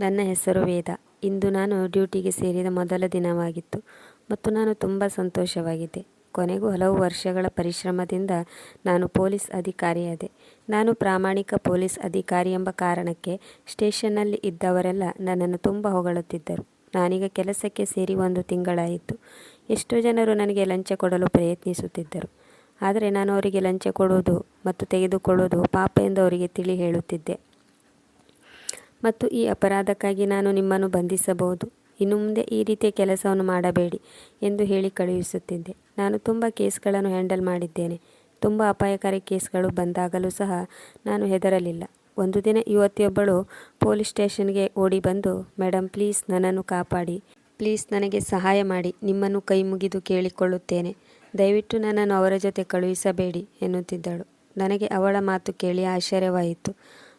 ನನ್ನ ಹೆಸರು ವೇದ. ಇಂದು ನಾನು ಡ್ಯೂಟಿಗೆ ಸೇರಿದ ಮೊದಲ ದಿನವಾಗಿತ್ತು ಮತ್ತು ನಾನು ತುಂಬ ಸಂತೋಷವಾಗಿದ್ದೆ. ಕೊನೆಗೂ ಹಲವು ವರ್ಷಗಳ ಪರಿಶ್ರಮದಿಂದ ನಾನು ಪೊಲೀಸ್ ಅಧಿಕಾರಿಯಾದೆ. ನಾನು ಪ್ರಾಮಾಣಿಕ ಪೊಲೀಸ್ ಅಧಿಕಾರಿ ಎಂಬ ಕಾರಣಕ್ಕೆ ಸ್ಟೇಷನ್ನಲ್ಲಿ ಇದ್ದವರೆಲ್ಲ ನನ್ನನ್ನು ತುಂಬ ಹೊಗಳುತ್ತಿದ್ದರು. ನಾನೀಗ ಕೆಲಸಕ್ಕೆ ಸೇರಿ ಒಂದು ತಿಂಗಳಾಯಿತು. ಎಷ್ಟೋ ಜನರು ನನಗೆ ಲಂಚ ಕೊಡಲು ಪ್ರಯತ್ನಿಸುತ್ತಿದ್ದರು. ಆದರೆ ನಾನು ಅವರಿಗೆ ಲಂಚ ಕೊಡುವುದು ಮತ್ತು ತೆಗೆದುಕೊಳ್ಳುವುದು ಪಾಪ ಎಂದು ಅವರಿಗೆ ತಿಳಿ ಹೇಳುತ್ತಿದ್ದೆ. ಮತ್ತು ಈ ಅಪರಾಧಕ್ಕಾಗಿ ನಾನು ನಿಮ್ಮನ್ನು ಬಂಧಿಸಬಹುದು. ಇನ್ನು ಮುಂದೆ ಈ ರೀತಿಯ ಕೆಲಸವನ್ನು ಮಾಡಬೇಡಿ ಎಂದು ಹೇಳಿ ಕಳುಹಿಸುತ್ತಿದ್ದೆ. ನಾನು ತುಂಬ ಕೇಸ್ಗಳನ್ನು ಹ್ಯಾಂಡಲ್ ಮಾಡಿದ್ದೇನೆ. ತುಂಬ ಅಪಾಯಕಾರಿ ಕೇಸ್ಗಳು ಬಂದಾಗಲೂ ಸಹ ನಾನು ಹೆದರಲಿಲ್ಲ. ಒಂದು ದಿನ ಯುವತಿಯೊಬ್ಬಳು ಪೊಲೀಸ್ ಸ್ಟೇಷನ್ಗೆ ಓಡಿ ಬಂದು ಮೇಡಮ್ ಪ್ಲೀಸ್ ನನ್ನನ್ನು ಕಾಪಾಡಿ. ಪ್ಲೀಸ್ ನನಗೆ ಸಹಾಯ ಮಾಡಿ. ನಿಮ್ಮನ್ನು ಕೈ ಮುಗಿದು ಕೇಳಿಕೊಳ್ಳುತ್ತೇನೆ. ದಯವಿಟ್ಟು ನನ್ನನ್ನು ಅವರ ಜೊತೆ ಕಳುಹಿಸಬೇಡಿ, ಎನ್ನುತ್ತಿದ್ದಳು. ನನಗೆ ಅವಳ ಮಾತು ಕೇಳಿ ಆಶ್ಚರ್ಯವಾಯಿತು.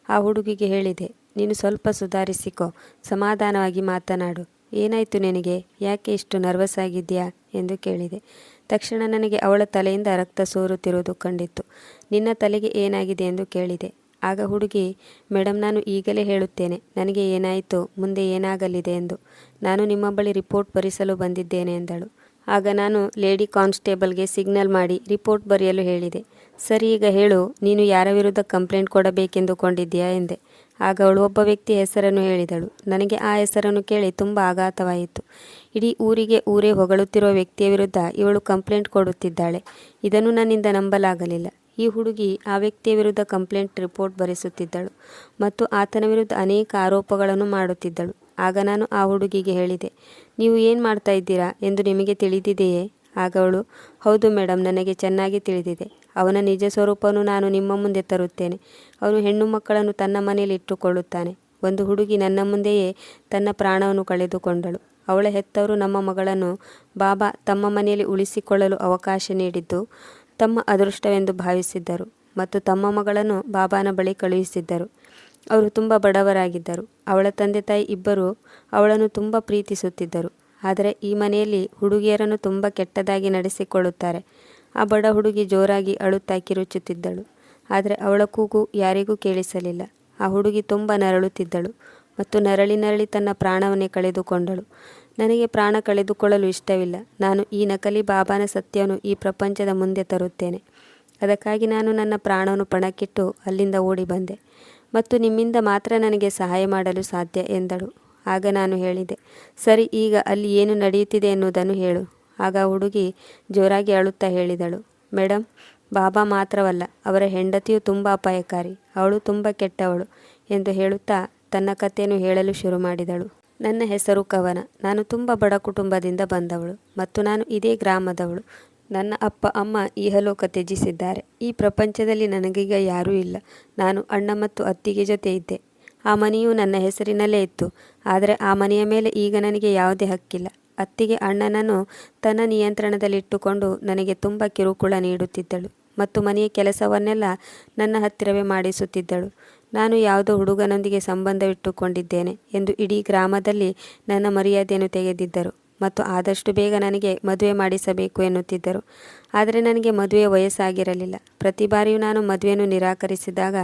ಆ ಹುಡುಗಿಗೆ ಹೇಳಿದೆ ನೀನು ಸ್ವಲ್ಪ ಸುಧಾರಿಸಿಕೋ, ಸಮಾಧಾನವಾಗಿ ಮಾತನಾಡು. ಏನಾಯಿತು ನಿನಗೆ? ಯಾಕೆ ಇಷ್ಟು ನರ್ವಸ್ ಆಗಿದೆಯಾ ಎಂದು ಕೇಳಿದೆ. ತಕ್ಷಣ ನನಗೆ ಅವಳ ತಲೆಯಿಂದ ರಕ್ತ ಸೋರುತ್ತಿರುವುದು ಕಂಡಿತ್ತು. ನಿನ್ನ ತಲೆಗೆ ಏನಾಗಿದೆ ಎಂದು ಕೇಳಿದೆ. ಆಗ ಹುಡುಗಿ ಮೇಡಮ್ ನಾನು ಈಗಲೇ ಹೇಳುತ್ತೇನೆ. ನನಗೆ ಏನಾಯಿತು? ಮುಂದೆ ಏನಾಗಲಿದೆ? ಎಂದು. ನಾನು ನಿಮ್ಮ ಬಳಿ ರಿಪೋರ್ಟ್ ಬರಿಸಲು ಬಂದಿದ್ದೇನೆ, ಎಂದಳು. ಆಗ ನಾನು ಲೇಡಿ ಕಾನ್ಸ್ಟೇಬಲ್ಗೆ ಸಿಗ್ನಲ್ ಮಾಡಿ ರಿಪೋರ್ಟ್ ಬರೆಯಲು ಹೇಳಿದೆ. ಸರಿ, ಈಗ ಹೇಳು. ನೀನು ಯಾರ ವಿರುದ್ಧ ಕಂಪ್ಲೇಂಟ್ ಕೊಡಬೇಕೆಂದುಕೊಂಡಿದ್ದೀಯಾ? ಎಂದೆ. ಆಗ ಅವಳು ಒಬ್ಬ ವ್ಯಕ್ತಿಯ ಹೆಸರನ್ನು ಹೇಳಿದಳು. ನನಗೆ ಆ ಹೆಸರನ್ನು ಕೇಳಿ ತುಂಬ ಆಘಾತವಾಯಿತು. ಇಡೀ ಊರಿಗೆ ಊರೇ ಹೊಗಳುತ್ತಿರುವ ವ್ಯಕ್ತಿಯ ವಿರುದ್ಧ ಇವಳು ಕಂಪ್ಲೇಂಟ್ ಕೊಡುತ್ತಿದ್ದಾಳೆ. ಇದನ್ನು ನನ್ನಿಂದ ನಂಬಲಾಗಲಿಲ್ಲ. ಈ ಹುಡುಗಿ ಆ ವ್ಯಕ್ತಿಯ ವಿರುದ್ಧ ಕಂಪ್ಲೇಂಟ್ ರಿಪೋರ್ಟ್ ಬರೆಸುತ್ತಿದ್ದಳು ಮತ್ತು ಆತನ ವಿರುದ್ಧ ಅನೇಕ ಆರೋಪಗಳನ್ನು ಮಾಡುತ್ತಿದ್ದಳು. ಆಗ ನಾನು ಆ ಹುಡುಗಿಗೆ ಹೇಳಿದೆ, ನೀವು ಏನು ಮಾಡ್ತಾ ಇದ್ದೀರಾ ಎಂದು ನಿಮಗೆ ತಿಳಿದಿದೆಯೇ? ಆಗ ಅವಳು, ಹೌದು ಮೇಡಮ್ ನನಗೆ ಚೆನ್ನಾಗಿ ತಿಳಿದಿದೆ. ಅವನ ನಿಜ ಸ್ವರೂಪವನ್ನು ನಾನು ನಿಮ್ಮ ಮುಂದೆ ತರುತ್ತೇನೆ. ಅವನು ಹೆಣ್ಣು ಮಕ್ಕಳನ್ನು ತನ್ನ ಮನೆಯಲ್ಲಿ ಇಟ್ಟುಕೊಳ್ಳುತ್ತಾನೆ. ಒಂದು ಹುಡುಗಿ ನನ್ನ ಮುಂದೆಯೇ ತನ್ನ ಪ್ರಾಣವನ್ನು ಕಳೆದುಕೊಂಡಳು. ಅವಳ ಹೆತ್ತವರು ನಮ್ಮ ಮಗಳನ್ನು ಬಾಬಾ ತಮ್ಮ ಮನೆಯಲ್ಲಿ ಉಳಿಸಿಕೊಳ್ಳಲು ಅವಕಾಶ ನೀಡಿದ್ದು ತಮ್ಮ ಅದೃಷ್ಟವೆಂದು ಭಾವಿಸಿದ್ದರು ಮತ್ತು ತಮ್ಮ ಮಗಳನ್ನು ಬಾಬಾನ ಬಳಿ ಕಳುಹಿಸಿದ್ದರು. ಅವರು ತುಂಬ ಬಡವರಾಗಿದ್ದರು. ಅವಳ ತಂದೆ ತಾಯಿ ಇಬ್ಬರು ಅವಳನ್ನು ತುಂಬ ಪ್ರೀತಿಸುತ್ತಿದ್ದರು. ಆದರೆ ಈ ಮನೆಯಲ್ಲಿ ಹುಡುಗಿಯರನ್ನು ತುಂಬ ಕೆಟ್ಟದಾಗಿ ನಡೆಸಿಕೊಳ್ಳುತ್ತಾರೆ. ಆ ಬಡ ಹುಡುಗಿ ಜೋರಾಗಿ ಅಳುತ್ತಾ ಕಿರುಚುತ್ತಿದ್ದಳು ಆದರೆ ಅವಳ ಕೂಗು ಯಾರಿಗೂ ಕೇಳಿಸಲಿಲ್ಲ. ಆ ಹುಡುಗಿ ತುಂಬ ನರಳುತ್ತಿದ್ದಳು ಮತ್ತು ನರಳಿ ನರಳಿ ತನ್ನ ಪ್ರಾಣವನ್ನೇ ಕಳೆದುಕೊಂಡಳು. ನನಗೆ ಪ್ರಾಣ ಕಳೆದುಕೊಳ್ಳಲು ಇಷ್ಟವಿಲ್ಲ. ನಾನು ಈ ನಕಲಿ ಬಾಬಾನ ಸತ್ಯವನ್ನು ಈ ಪ್ರಪಂಚದ ಮುಂದೆ ತರುತ್ತೇನೆ. ಅದಕ್ಕಾಗಿ ನಾನು ನನ್ನ ಪ್ರಾಣವನ್ನು ಪಣಕ್ಕಿಟ್ಟು ಅಲ್ಲಿಂದ ಓಡಿ ಬಂದೆ ಮತ್ತು ನಿಮ್ಮಿಂದ ಮಾತ್ರ ನನಗೆ ಸಹಾಯ ಮಾಡಲು ಸಾಧ್ಯ ಎಂದಳು. ಆಗ ನಾನು ಹೇಳಿದೆ, ಸರಿ, ಈಗ ಅಲ್ಲಿ ಏನು ನಡೆಯುತ್ತಿದೆ ಎನ್ನುವುದನ್ನು ಹೇಳು. ಆಗ ಹುಡುಗಿ ಜೋರಾಗಿ ಅಳುತ್ತಾ ಹೇಳಿದಳು ಮೇಡಮ್ ಬಾಬಾ ಮಾತ್ರವಲ್ಲ, ಅವರ ಹೆಂಡತಿಯು ತುಂಬ ಅಪಾಯಕಾರಿ, ಅವಳು ತುಂಬ ಕೆಟ್ಟವಳು, ಎಂದು ಹೇಳುತ್ತಾ ತನ್ನ ಕಥೆಯನ್ನು ಹೇಳಲು ಶುರು ಮಾಡಿದಳು. ನನ್ನ ಹೆಸರು ಕವನ, ನಾನು ತುಂಬ ಬಡ ಕುಟುಂಬದಿಂದ ಬಂದವಳು, ಮತ್ತು ನಾನು ಇದೇ ಗ್ರಾಮದವಳು, ನನ್ನ ಅಪ್ಪ, ಅಮ್ಮ ಇಹಲೋಕ ತ್ಯಜಿಸಿದ್ದಾರೆ, ಈ ಪ್ರಪಂಚದಲ್ಲಿ ನನಗೀಗ ಯಾರೂ ಇಲ್ಲ, ನಾನು ಅಣ್ಣ ಮತ್ತು ಅತ್ತಿಗೆ ಜೊತೆ ಇದ್ದೆ ಆ ಮನೆಯು ನನ್ನ ಹೆಸರಿನಲ್ಲೇ ಇತ್ತು ಆದರೆ ಆ ಮನೆಯ ಮೇಲೆ ಈಗ ನನಗೆ ಯಾವುದೇ ಹಕ್ಕಿಲ್ಲ. ಅತ್ತಿಗೆ ಅಣ್ಣನನ್ನು ತನ್ನ ನಿಯಂತ್ರಣದಲ್ಲಿಟ್ಟುಕೊಂಡು ನನಗೆ ತುಂಬ ಕಿರುಕುಳ ನೀಡುತ್ತಿದ್ದಳು ಮತ್ತು ಮನೆಯ ಕೆಲಸವನ್ನೆಲ್ಲ ನನ್ನ ಹತ್ತಿರವೇ ಮಾಡಿಸುತ್ತಿದ್ದಳು. ನಾನು ಯಾವುದೋ ಹುಡುಗನೊಂದಿಗೆ ಸಂಬಂಧವಿಟ್ಟುಕೊಂಡಿದ್ದೇನೆ ಎಂದು ಇಡೀ ಗ್ರಾಮದಲ್ಲಿ ನನ್ನ ಮರ್ಯಾದೆಯನ್ನು ತೆಗೆದಿದ್ದರು. ಮತ್ತು ಆದಷ್ಟು ಬೇಗ ನನಗೆ ಮದುವೆ ಮಾಡಿಸಬೇಕು ಎನ್ನುತ್ತಿದ್ದರು. ಆದರೆ ನನಗೆ ಮದುವೆ ವಯಸ್ಸಾಗಿರಲಿಲ್ಲ. ಪ್ರತಿ ಬಾರಿಯೂ ನಾನು ಮದುವೆಯನ್ನು ನಿರಾಕರಿಸಿದಾಗ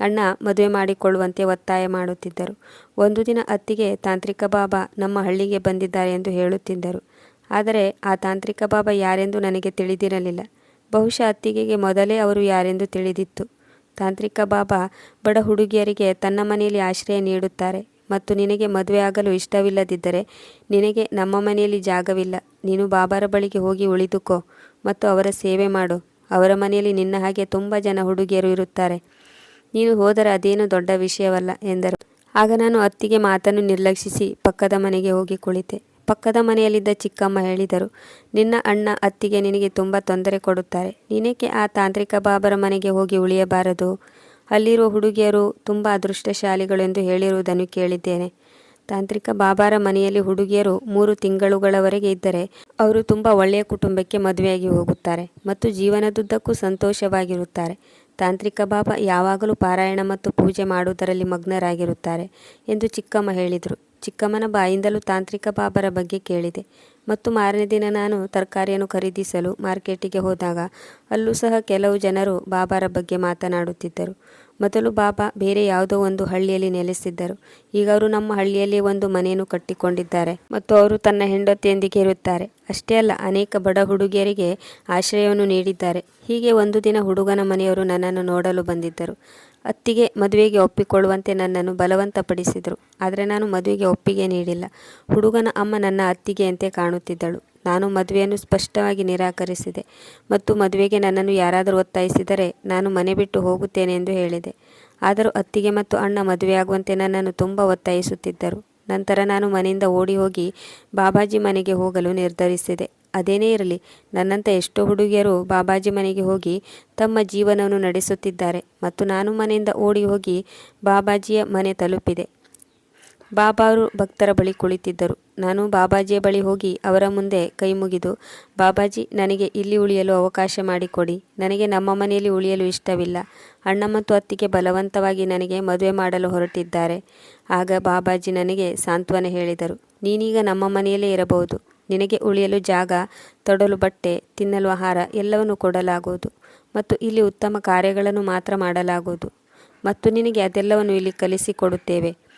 ಅಣ್ಣ ಮದುವೆ ಮಾಡಿಕೊಳ್ಳುವಂತೆ ಒತ್ತಾಯ ಮಾಡುತ್ತಿದ್ದರು. ಒಂದು ದಿನ ಅತ್ತಿಗೆ, ತಾಂತ್ರಿಕ ಬಾಬಾ ನಮ್ಮ ಹಳ್ಳಿಗೆ ಬಂದಿದ್ದಾರೆ ಎಂದು ಹೇಳುತ್ತಿದ್ದರು. ಆದರೆ ಆ ತಾಂತ್ರಿಕ ಬಾಬಾ ಯಾರೆಂದು ನನಗೆ ತಿಳಿದಿರಲಿಲ್ಲ. ಬಹುಶಃ ಅತ್ತಿಗೆಗೆ ಮೊದಲೇ ಅವರು ಯಾರೆಂದು ತಿಳಿದಿತ್ತು. ತಾಂತ್ರಿಕ ಬಾಬಾ ಬಡ ಹುಡುಗಿಯರಿಗೆ ತನ್ನ ಮನೆಯಲ್ಲಿ ಆಶ್ರಯ ನೀಡುತ್ತಾರೆ. ಮತ್ತು ನಿನಗೆ ಮದುವೆ ಆಗಲು ಇಷ್ಟವಿಲ್ಲದಿದ್ದರೆ ನಿನಗೆ ನಮ್ಮ ಮನೆಯಲ್ಲಿ ಜಾಗವಿಲ್ಲ. ನೀನು ಬಾಬಾರ ಬಳಿಗೆ ಹೋಗಿ ಉಳಿದುಕೋ ಮತ್ತು ಅವರ ಸೇವೆ ಮಾಡು. ಅವರ ಮನೆಯಲ್ಲಿ ನಿನ್ನ ಹಾಗೆ ತುಂಬ ಜನ ಹುಡುಗಿಯರು ಇರುತ್ತಾರೆ. ನೀನು ಹೋದರೆ ಅದೇನು ದೊಡ್ಡ ವಿಷಯವಲ್ಲ ಎಂದರು. ಆಗ ನಾನು ಅತ್ತಿಗೆ ಮಾತನ್ನು ನಿರ್ಲಕ್ಷಿಸಿ ಪಕ್ಕದ ಮನೆಗೆ ಹೋಗಿ ಕುಳಿತೆ. ಪಕ್ಕದ ಮನೆಯಲ್ಲಿದ್ದ ಚಿಕ್ಕಮ್ಮ ಹೇಳಿದರು, ನಿನ್ನ ಅಣ್ಣ ಅತ್ತಿಗೆ ನಿನಗೆ ತುಂಬ ತೊಂದರೆ ಕೊಡುತ್ತಾರೆ. ನೀನೇಕೆ ಆ ತಾಂತ್ರಿಕ ಬಾಬರ ಮನೆಗೆ ಹೋಗಿ ಉಳಿಯಬಾರದು? ಅಲ್ಲಿರುವ ಹುಡುಗಿಯರು ತುಂಬ ಅದೃಷ್ಟಶಾಲಿಗಳು ಎಂದು ಹೇಳಿರುವುದನ್ನು ಕೇಳಿದ್ದೇನೆ. ತಾಂತ್ರಿಕ ಬಾಬಾರ ಮನೆಯಲ್ಲಿ ಹುಡುಗಿಯರು ಮೂರು ತಿಂಗಳುಗಳವರೆಗೆ ಇದ್ದರೆ ಅವರು ತುಂಬ ಒಳ್ಳೆಯ ಕುಟುಂಬಕ್ಕೆ ಮದುವೆಯಾಗಿ ಹೋಗುತ್ತಾರೆ ಮತ್ತು ಜೀವನದುದ್ದಕ್ಕೂ ಸಂತೋಷವಾಗಿರುತ್ತಾರೆ. ತಾಂತ್ರಿಕ ಬಾಬಾ ಯಾವಾಗಲೂ ಪಾರಾಯಣ ಮತ್ತು ಪೂಜೆ ಮಾಡುವುದರಲ್ಲಿ ಮಗ್ನರಾಗಿರುತ್ತಾರೆ ಎಂದು ಚಿಕ್ಕಮ್ಮ ಹೇಳಿದರು. ಚಿಕ್ಕಮ್ಮನ ಬಾಯಿಂದಲೂ ತಾಂತ್ರಿಕ ಬಾಬರ ಬಗ್ಗೆ ಕೇಳಿದೆ ಮತ್ತು ಮಾರನೇ ದಿನ ನಾನು ತರಕಾರಿಯನ್ನು ಖರೀದಿಸಲು ಮಾರ್ಕೆಟಿಗೆ ಹೋದಾಗ ಅಲ್ಲೂ ಸಹ ಕೆಲವು ಜನರು ಬಾಬಾರ ಬಗ್ಗೆ ಮಾತನಾಡುತ್ತಿದ್ದರು. ಮೊದಲು ಬಾಬಾ ಬೇರೆ ಯಾವುದೋ ಒಂದು ಹಳ್ಳಿಯಲ್ಲಿ ನೆಲೆಸಿದ್ದರು. ಈಗ ಅವರು ನಮ್ಮ ಹಳ್ಳಿಯಲ್ಲಿ ಒಂದು ಮನೆಯನ್ನು ಕಟ್ಟಿಕೊಂಡಿದ್ದಾರೆ ಮತ್ತು ಅವರು ತನ್ನ ಹೆಂಡತಿಯೊಂದಿಗೆ ಇರುತ್ತಾರೆ. ಅಷ್ಟೇ ಅಲ್ಲ, ಅನೇಕ ಬಡ ಹುಡುಗಿಯರಿಗೆ ಆಶ್ರಯವನ್ನು ನೀಡಿದ್ದಾರೆ. ಹೀಗೆ ಒಂದು ದಿನ ಹುಡುಗನ ಮನೆಯವರು ನನ್ನನ್ನು ನೋಡಲು ಬಂದಿದ್ದರು. ಅತ್ತಿಗೆ ಮದುವೆಗೆ ಒಪ್ಪಿಕೊಳ್ಳುವಂತೆ ನನ್ನನ್ನು ಬಲವಂತಪಡಿಸಿದರು. ಆದರೆ ನಾನು ಮದುವೆಗೆ ಒಪ್ಪಿಗೆ ನೀಡಿಲ್ಲ. ಹುಡುಗನ ಅಮ್ಮ ನನ್ನ ಅತ್ತಿಗೆಯಂತೆ ಕಾಣುತ್ತಿದ್ದಳು. ನಾನು ಮದುವೆಯನ್ನು ಸ್ಪಷ್ಟವಾಗಿ ನಿರಾಕರಿಸಿದೆ ಮತ್ತು ಮದುವೆಗೆ ನನ್ನನ್ನು ಯಾರಾದರೂ ಒತ್ತಾಯಿಸಿದರೆ ನಾನು ಮನೆ ಬಿಟ್ಟು ಹೋಗುತ್ತೇನೆ ಎಂದು ಹೇಳಿದೆ. ಆದರೂ ಅತ್ತಿಗೆ ಮತ್ತು ಅಣ್ಣ ಮದುವೆಯಾಗುವಂತೆ ನನ್ನನ್ನು ತುಂಬ ಒತ್ತಾಯಿಸುತ್ತಿದ್ದರು. ನಂತರ ನಾನು ಮನೆಯಿಂದ ಓಡಿ ಹೋಗಿ ಬಾಬಾಜಿ ಮನೆಗೆ ಹೋಗಲು ನಿರ್ಧರಿಸಿದೆ. ಅದೇನೇ ಇರಲಿ, ನನ್ನಂಥ ಎಷ್ಟೋ ಹುಡುಗಿಯರು ಬಾಬಾಜಿ ಮನೆಗೆ ಹೋಗಿ ತಮ್ಮ ಜೀವನವನ್ನು ನಡೆಸುತ್ತಿದ್ದಾರೆ ಮತ್ತು ನಾನು ಮನೆಯಿಂದ ಓಡಿ ಹೋಗಿ ಬಾಬಾಜಿಯ ಮನೆ ತಲುಪಿದೆ. ಬಾಬಾರು ಭಕ್ತರ ಬಳಿ ಕುಳಿತಿದ್ದರು. ನಾನು ಬಾಬಾಜಿಯ ಬಳಿ ಹೋಗಿ ಅವರ ಮುಂದೆ ಕೈ ಮುಗಿದು, ಬಾಬಾಜಿ, ನನಗೆ ಇಲ್ಲಿ ಉಳಿಯಲು ಅವಕಾಶ ಮಾಡಿಕೊಡಿ. ನನಗೆ ನಮ್ಮ ಮನೆಯಲ್ಲಿ ಉಳಿಯಲು ಇಷ್ಟವಿಲ್ಲ. ಅಣ್ಣ ಮತ್ತು ಅತ್ತಿಗೆ ಬಲವಂತವಾಗಿ ನನಗೆ ಮದುವೆ ಮಾಡಲು ಹೊರಟಿದ್ದಾರೆ. ಆಗ ಬಾಬಾಜಿ ನನಗೆ ಸಾಂತ್ವನ ಹೇಳಿದರು. ನೀನೀಗ ನಮ್ಮ ಮನೆಯಲ್ಲೇ ಇರಬಹುದು. ನಿನಗೆ ಉಳಿಯಲು ಜಾಗ, ತೊಡಲು ಬಟ್ಟೆ, ತಿನ್ನಲು ಆಹಾರ ಎಲ್ಲವನ್ನು ಕೊಡಲಾಗುವುದು ಮತ್ತು ಇಲ್ಲಿ ಉತ್ತಮ ಕಾರ್ಯಗಳನ್ನು ಮಾತ್ರ ಮಾಡಲಾಗುವುದು ಮತ್ತು ನಿನಗೆ ಅದೆಲ್ಲವನ್ನು ಇಲ್ಲಿ ಕಲಿಸಿಕೊಡುತ್ತೇವೆ